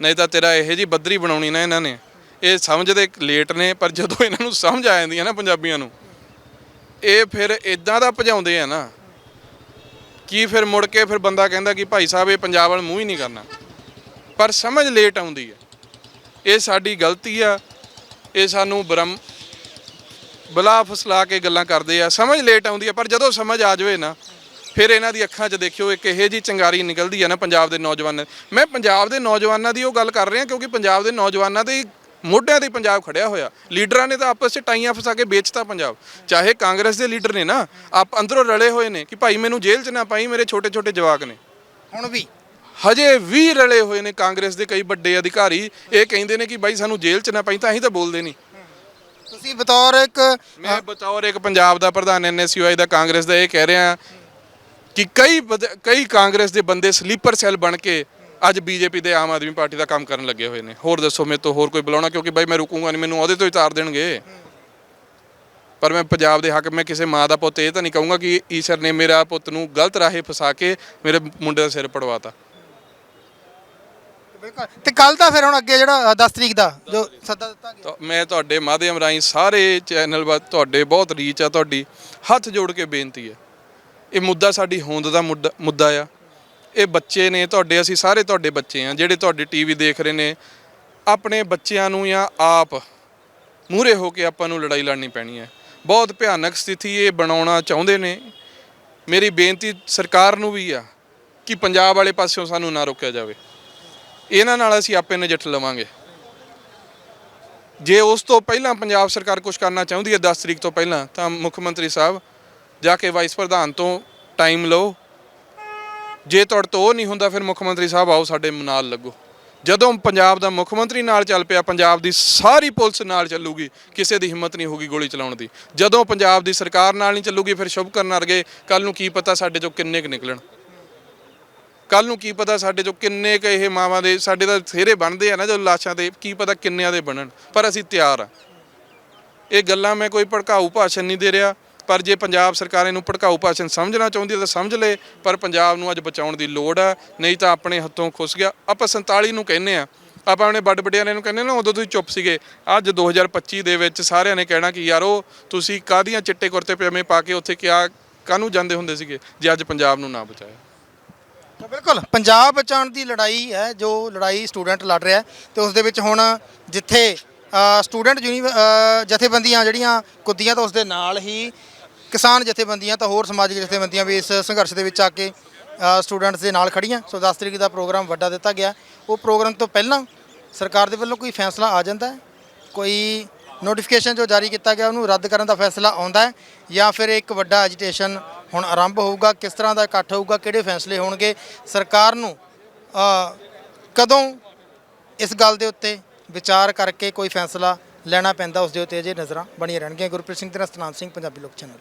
ਨਹੀਂ ਤਾਂ ਤੇਰਾ ਇਹੋ ਜੀ ਬੱਦਰੀ ਬਣਾਉਣੀ ਨਾ ਇਹਨਾਂ ਨੇ। ਇਹ ਸਮਝਦੇ ਲੇਟ ਨੇ ਪਰ ਜਦੋਂ ਇਹਨਾਂ ਨੂੰ ਸਮਝ ਆ ਜਾਂਦੀ ਹੈ ਨਾ ਪੰਜਾਬੀਆਂ ਨੂੰ ਇਹ ਫਿਰ ਇਦਾਂ ਦਾ ਭਜਾਉਂਦੇ ਆ ਨਾ, ਕੀ ਫਿਰ ਮੁੜ ਕੇ ਫਿਰ ਬੰਦਾ ਕਹਿੰਦਾ ਕਿ ਭਾਈ ਸਾਹਿਬ, ਇਹ ਪੰਜਾਬ ਵੱਲ ਮੂੰਹ ਹੀ ਨਹੀਂ ਕਰਨਾ। ਪਰ ਸਮਝ ਲੇਟ ਆਉਂਦੀ ਹੈ ਇਹ ਸਾਡੀ ਗਲਤੀ ਆ। ਇਹ ਸਾਨੂੰ ਬ੍ਰਹਮ ਬਲਾ ਫਸਲਾ ਕੇ ਗੱਲਾਂ ਕਰਦੇ ਆ। ਸਮਝ ਲੇਟ ਆਉਂਦੀ ਆ, ਪਰ ਜਦੋਂ ਸਮਝ ਆ ਜਾਵੇ ਨਾ, ਫਿਰ ਇਹਨਾਂ ਦੀ ਅੱਖਾਂ 'ਚ ਦੇਖਿਓ, ਇੱਕ ਇਹੋ ਜੀ ਚੰਗਾਰੀ ਨਿਕਲਦੀ ਆ ਨਾ ਪੰਜਾਬ ਦੇ ਨੌਜਵਾਨਾਂ ਮੈਂ ਪੰਜਾਬ ਦੇ ਨੌਜਵਾਨਾਂ ਦੀ ਉਹ ਗੱਲ ਕਰ ਰਿਹਾ, ਕਿਉਂਕਿ ਪੰਜਾਬ ਦੇ ਨੌਜਵਾਨਾਂ ਦੇ ਮੋਢਿਆਂ ਤੇ ਪੰਜਾਬ ਖੜਿਆ ਹੋਇਆ। ਲੀਡਰਾਂ ਨੇ ਤਾਂ ਆਪਸ 'ਚ ਟਾਈਆਂ ਫਸਾ ਕੇ ਵੇਚਤਾ ਪੰਜਾਬ। ਚਾਹੇ ਕਾਂਗਰਸ ਦੇ ਲੀਡਰ ਨੇ ਨਾ ਆਪ ਅੰਦਰੋਂ ਰਲੇ ਹੋਏ ਨੇ ਕਿ ਭਾਈ ਮੈਨੂੰ ਜੇਲ੍ਹ 'ਚ ਨਾ ਪਾਈ ਮੇਰੇ ਛੋਟੇ ਛੋਟੇ ਜਵਾਕ ਨੇ। ਹੁਣ ਵੀ? ਹਜੇ ਵੀ ਰਲੇ ਹੋਏ ਨੇ ਕਾਂਗਰਸ ਦੇ ਕਈ ਵੱਡੇ ਅਧਿਕਾਰੀ। ਇਹ ਕਹਿੰਦੇ ਨੇ ਕਿ ਬਾਈ ਸਾਨੂੰ ਜੇਲ੍ਹ 'ਚ ਨਾ ਪਾਈ ਤਾਂ ਅਸੀਂ ਤਾਂ ਬੋਲਦੇ ਨਹੀਂ। ਤੁਸੀਂ ਬਤੌਰ ਇੱਕ ਮੈਂ ਬਤੌਰ ਇੱਕ ਪੰਜਾਬ ਦਾ ਪ੍ਰਧਾਨ ਐਨਐਸਯੂਆਈ ਦਾ ਕਾਂਗਰਸ ਦਾ ਇਹ ਕਹਿ ਰਿਹਾ ਕਿ ਕਈ ਕਈ ਕਾਂਗਰਸ ਦੇ ਬੰਦੇ ਸਲੀਪਰ ਸੈੱਲ ਬਣ ਕੇ ਅੱਜ ਬੀਜੇਪੀ ਦੇ ਆਮ ਆਦਮੀ ਪਾਰਟੀ ਦਾ ਕੰਮ ਕਰਨ ਲੱਗੇ ਹੋਏ ਨੇ। ਹੋਰ ਦੱਸੋ ਮੇਰੇ ਤੋਂ ਹੋਰ ਕੋਈ ਬੁਲਾਉਣਾ? ਕਿਉਂਕਿ ਬਾਈ ਮੈਂ ਰੁਕੂੰਗਾ ਨਹੀਂ ਮੈਨੂੰ ਉਹਦੇ ਤੋਂ ਹੀ ਤਾਰ ਦੇਣਗੇ। ਪਰ ਮੈਂ ਪੰਜਾਬ ਦੇ ਹੱਕ ਮੈਂ ਕਿਸੇ ਮਾਂ ਦਾ ਪੁੱਤ ਇਹ ਤਾਂ ਨਹੀਂ ਕਹੂੰਗਾ ਕਿ ਈਸ਼ਰ ਨੇ ਮੇਰਾ ਪੁੱਤ ਨੂੰ ਗਲਤ ਰਾਹੇ ਫਸਾ ਕੇ ਮੇਰੇ ਮੁੰਡੇ ਦਾ ਸਿਰ ਪੜਵਾਤਾ। ਬਿਲਕੁਲ ਤੇ ਕੱਲ ਤਾਂ ਫਿਰ ਹੁਣ ਅੱਗੇ ਜਿਹੜਾ 10 ਤਰੀਕ ਦਾ ਜੋ ਸੱਦਾ ਦਿੱਤਾ ਗਿਆ ਤਾਂ ਮੈਂ ਤੁਹਾਡੇ ਮਾਧਿਅਮ ਰਾਹੀਂ ਸਾਰੇ ਚੈਨਲ ਵਾ ਤੁਹਾਡੇ ਬਹੁਤ ਰੀਚ ਆ ਤੁਹਾਡੀ ਹੱਥ ਜੋੜ ਕੇ ਬੇਨਤੀ ਹੈ। ਇਹ ਮੁੱਦਾ ਸਾਡੀ ਹੋਂਦ ਦਾ ਮੁੱਦਾ ਮੁੱਦਾ ਆ। ਇਹ ਬੱਚੇ ਨੇ, ਤੁਹਾਡੇ, ਅਸੀਂ ਸਾਰੇ ਤੁਹਾਡੇ ਬੱਚੇ ਆ ਜਿਹੜੇ ਤੁਹਾਡੇ ਟੀਵੀ ਦੇਖ ਰਹੇ ਨੇ, ਆਪਣੇ ਬੱਚਿਆਂ ਨੂੰ ਜਾਂ ਆਪ ਮੂਹਰੇ ਹੋ ਕੇ ਆਪਾਂ ਨੂੰ ਲੜਾਈ ਲੜਨੀ ਪੈਣੀ ਹੈ। ਬਹੁਤ ਭਿਆਨਕ ਸਥਿਤੀ ਇਹ ਬਣਾਉਣਾ ਚਾਹੁੰਦੇ ਨੇ। ਮੇਰੀ ਬੇਨਤੀ ਸਰਕਾਰ ਨੂੰ ਵੀ ਆ ਕਿ ਪੰਜਾਬ ਵਾਲੇ ਪਾਸਿਓਂ ਸਾਨੂੰ ਨਾ ਰੋਕਿਆ ਜਾਵੇ। ਇਹਨਾਂ ਨਾਲ ਅਸੀਂ ਆਪੇ ਨਜਿੱਠ ਲਵਾਂਗੇ। ਜੇ ਉਸ ਤੋਂ ਪਹਿਲਾਂ ਪੰਜਾਬ ਸਰਕਾਰ ਕੁਝ ਕਰਨਾ ਚਾਹੁੰਦੀ ਹੈ 10 ਤਰੀਕ ਤੋਂ ਪਹਿਲਾਂ, ਤਾਂ ਮੁੱਖ ਮੰਤਰੀ ਸਾਹਿਬ ਜਾ ਕੇ ਵਾਈਸ ਪ੍ਰਧਾਨ ਤੋਂ ਟਾਈਮ ਲਓ। ਜੇ ਤੁਹਾਡੇ ਤੋਂ ਉਹ ਨਹੀਂ ਹੁੰਦਾ, ਫਿਰ ਮੁੱਖ ਮੰਤਰੀ ਸਾਹਿਬ ਆਓ, ਸਾਡੇ ਨਾਲ ਲੱਗੋ। ਜਦੋਂ ਪੰਜਾਬ ਦਾ ਮੁੱਖ ਮੰਤਰੀ ਨਾਲ ਚੱਲ ਪਿਆ, ਪੰਜਾਬ ਦੀ ਸਾਰੀ ਪੁਲਿਸ ਨਾਲ ਚੱਲੂਗੀ, ਕਿਸੇ ਦੀ ਹਿੰਮਤ ਨਹੀਂ ਹੋਊਗੀ ਗੋਲੀ ਚਲਾਉਣ ਦੀ। ਜਦੋਂ ਪੰਜਾਬ ਦੀ ਸਰਕਾਰ ਨਾਲ ਨਹੀਂ ਚੱਲੂਗੀ, ਫਿਰ ਸ਼ੁਭ ਕਰਨ ਵਰਗੇ ਕੱਲ ਨੂੰ ਕੀ ਪਤਾ ਸਾਡੇ ਚੋਂ ਕਿੰਨੇ ਕੁ ਨਿਕਲਣ। ਕੱਲ ਨੂੰ ਕੀ ਪਤਾ ਸਾਡੇ ਚੋਂ ਕਿੰਨੇ ਕੁ ਇਹ ਮਾਵਾਂ ਦੇ, ਸਾਡੇ ਤਾਂ ਥੇਰੇ ਬਣਦੇ ਆ ਨਾ ਜਦੋਂ ਲਾਸ਼ਾਂ ਦੇ ਕੀ ਪਤਾ ਕਿੰਨਿਆਂ ਦੇ ਬਣਨ। ਪਰ ਅਸੀਂ ਤਿਆਰ ਆ। ਇਹ ਗੱਲਾਂ ਮੈਂ ਕੋਈ ਭੜਕਾਊ ਭਾਸ਼ਣ ਨਹੀਂ ਦੇ ਰਿਹਾ। ਪਰ ਜੇ ਪੰਜਾਬ ਸਰਕਾਰ ਇਹਨੂੰ ਭੜਕਾਊ ਭਾਸ਼ਣ ਸਮਝਣਾ ਚਾਹੁੰਦੀ ਹੈ ਤਾਂ ਸਮਝ ਲਏ ਪਰ ਪੰਜਾਬ ਨੂੰ ਅੱਜ ਬਚਾਉਣ ਦੀ ਲੋੜ ਹੈ। ਨਹੀਂ ਤਾਂ ਆਪਣੇ ਹੱਥੋਂ ਖੁੱਸ ਗਿਆ। ਆਪਾਂ 47 ਨੂੰ ਕਹਿੰਨੇ ਆ ਆਪਾਂ ਆਪਣੇ ਵੱਡ ਵੱਡਿਆਂ ਨੂੰ ਕਹਿੰਦੇ ਨਾ, ਉਦੋਂ ਤੁਸੀਂ ਚੁੱਪ ਸੀਗੇ। ਅੱਜ 2025 ਦੇ ਵਿੱਚ ਸਾਰਿਆਂ ਨੇ ਕਹਿਣਾ ਕਿ ਯਾਰੋ, ਤੁਸੀਂ ਕਾਹਦੀਆਂ ਚਿੱਟੇ ਕੁਰਤੇ ਪਜਾਮੇ ਪਾ ਕੇ ਉੱਥੇ ਕਿਆ, ਕਾਹਨੂੰ ਜਾਂਦੇ ਹੁੰਦੇ ਸੀਗੇ ਜੇ ਅੱਜ ਪੰਜਾਬ ਨੂੰ ਨਾ ਬਚਾਇਆ? ਤਾਂ ਬਿਲਕੁਲ, ਪੰਜਾਬ ਬਚਾਉਣ ਦੀ ਲੜਾਈ ਹੈ, ਜੋ ਲੜਾਈ ਸਟੂਡੈਂਟ ਲੜ ਰਿਹਾ ਹੈ। ਤੇ ਉਸ ਦੇ ਵਿੱਚ ਹੁਣ ਜਿੱਥੇ ਸਟੂਡੈਂਟ ਯੂਨੀ ਜਥੇਬੰਦੀਆਂ ਜਿਹੜੀਆਂ ਕੁੱਦੀਆਂ ਤਾਂ ਉਸ ਦੇ ਨਾਲ ਹੀ ਕਿਸਾਨ ਜਥੇਬੰਦੀਆਂ ਤਾਂ ਹੋਰ ਸਮਾਜਿਕ ਜਥੇਬੰਦੀਆਂ ਵੀ ਇਸ ਸੰਘਰਸ਼ ਦੇ ਵਿੱਚ ਆ ਕੇ ਸਟੂਡੈਂਟਸ ਦੇ ਨਾਲ ਖੜੀਆਂ ਸੋ 10 ਤਰੀਕ ਦਾ ਪ੍ਰੋਗਰਾਮ ਵੱਡਾ ਦਿੱਤਾ ਗਿਆ। ਉਹ ਪ੍ਰੋਗਰਾਮ ਤੋਂ ਪਹਿਲਾਂ ਸਰਕਾਰ ਦੇ ਵੱਲੋਂ ਕੋਈ ਫੈਸਲਾ ਆ ਜਾਂਦਾ ਕੋਈ ਨੋਟੀਫਿਕੇਸ਼ਨ ਜੋ ਜਾਰੀ ਕੀਤਾ ਗਿਆ, ਉਹਨੂੰ ਰੱਦ ਕਰਨ ਦਾ ਫੈਸਲਾ ਆਉਂਦਾ ਹੈ? ਜਾਂ ਫਿਰ ਇੱਕ ਵੱਡਾ ਐਜੀਟੇਸ਼ਨ ਹੁਣ ਆਰੰਭ ਹੋਊਗਾ? ਕਿਸ ਤਰ੍ਹਾਂ ਦਾ ਇਕੱਠ ਹੋਊਗਾ? ਕਿਹੜੇ ਫੈਸਲੇ ਹੋਣਗੇ? ਸਰਕਾਰ ਨੂੰ ਕਦੋਂ ਇਸ ਗੱਲ ਦੇ ਉੱਤੇ ਵਿਚਾਰ ਕਰਕੇ ਕੋਈ ਫੈਸਲਾ ਲੈਣਾ ਪੈਂਦਾ? ਉਸ ਦੇ ਉੱਤੇ ਅਜੇ ਨਜ਼ਰਾਂ ਬਣੀਆਂ ਰਹਿਣਗੀਆਂ। ਗੁਰਪ੍ਰੀਤ ਸਿੰਘ ਤੇ ਰਸਤਨਾਮ ਸਿੰਘ, ਪੰਜਾਬੀ ਲੋਕ ਚੈਨਲ।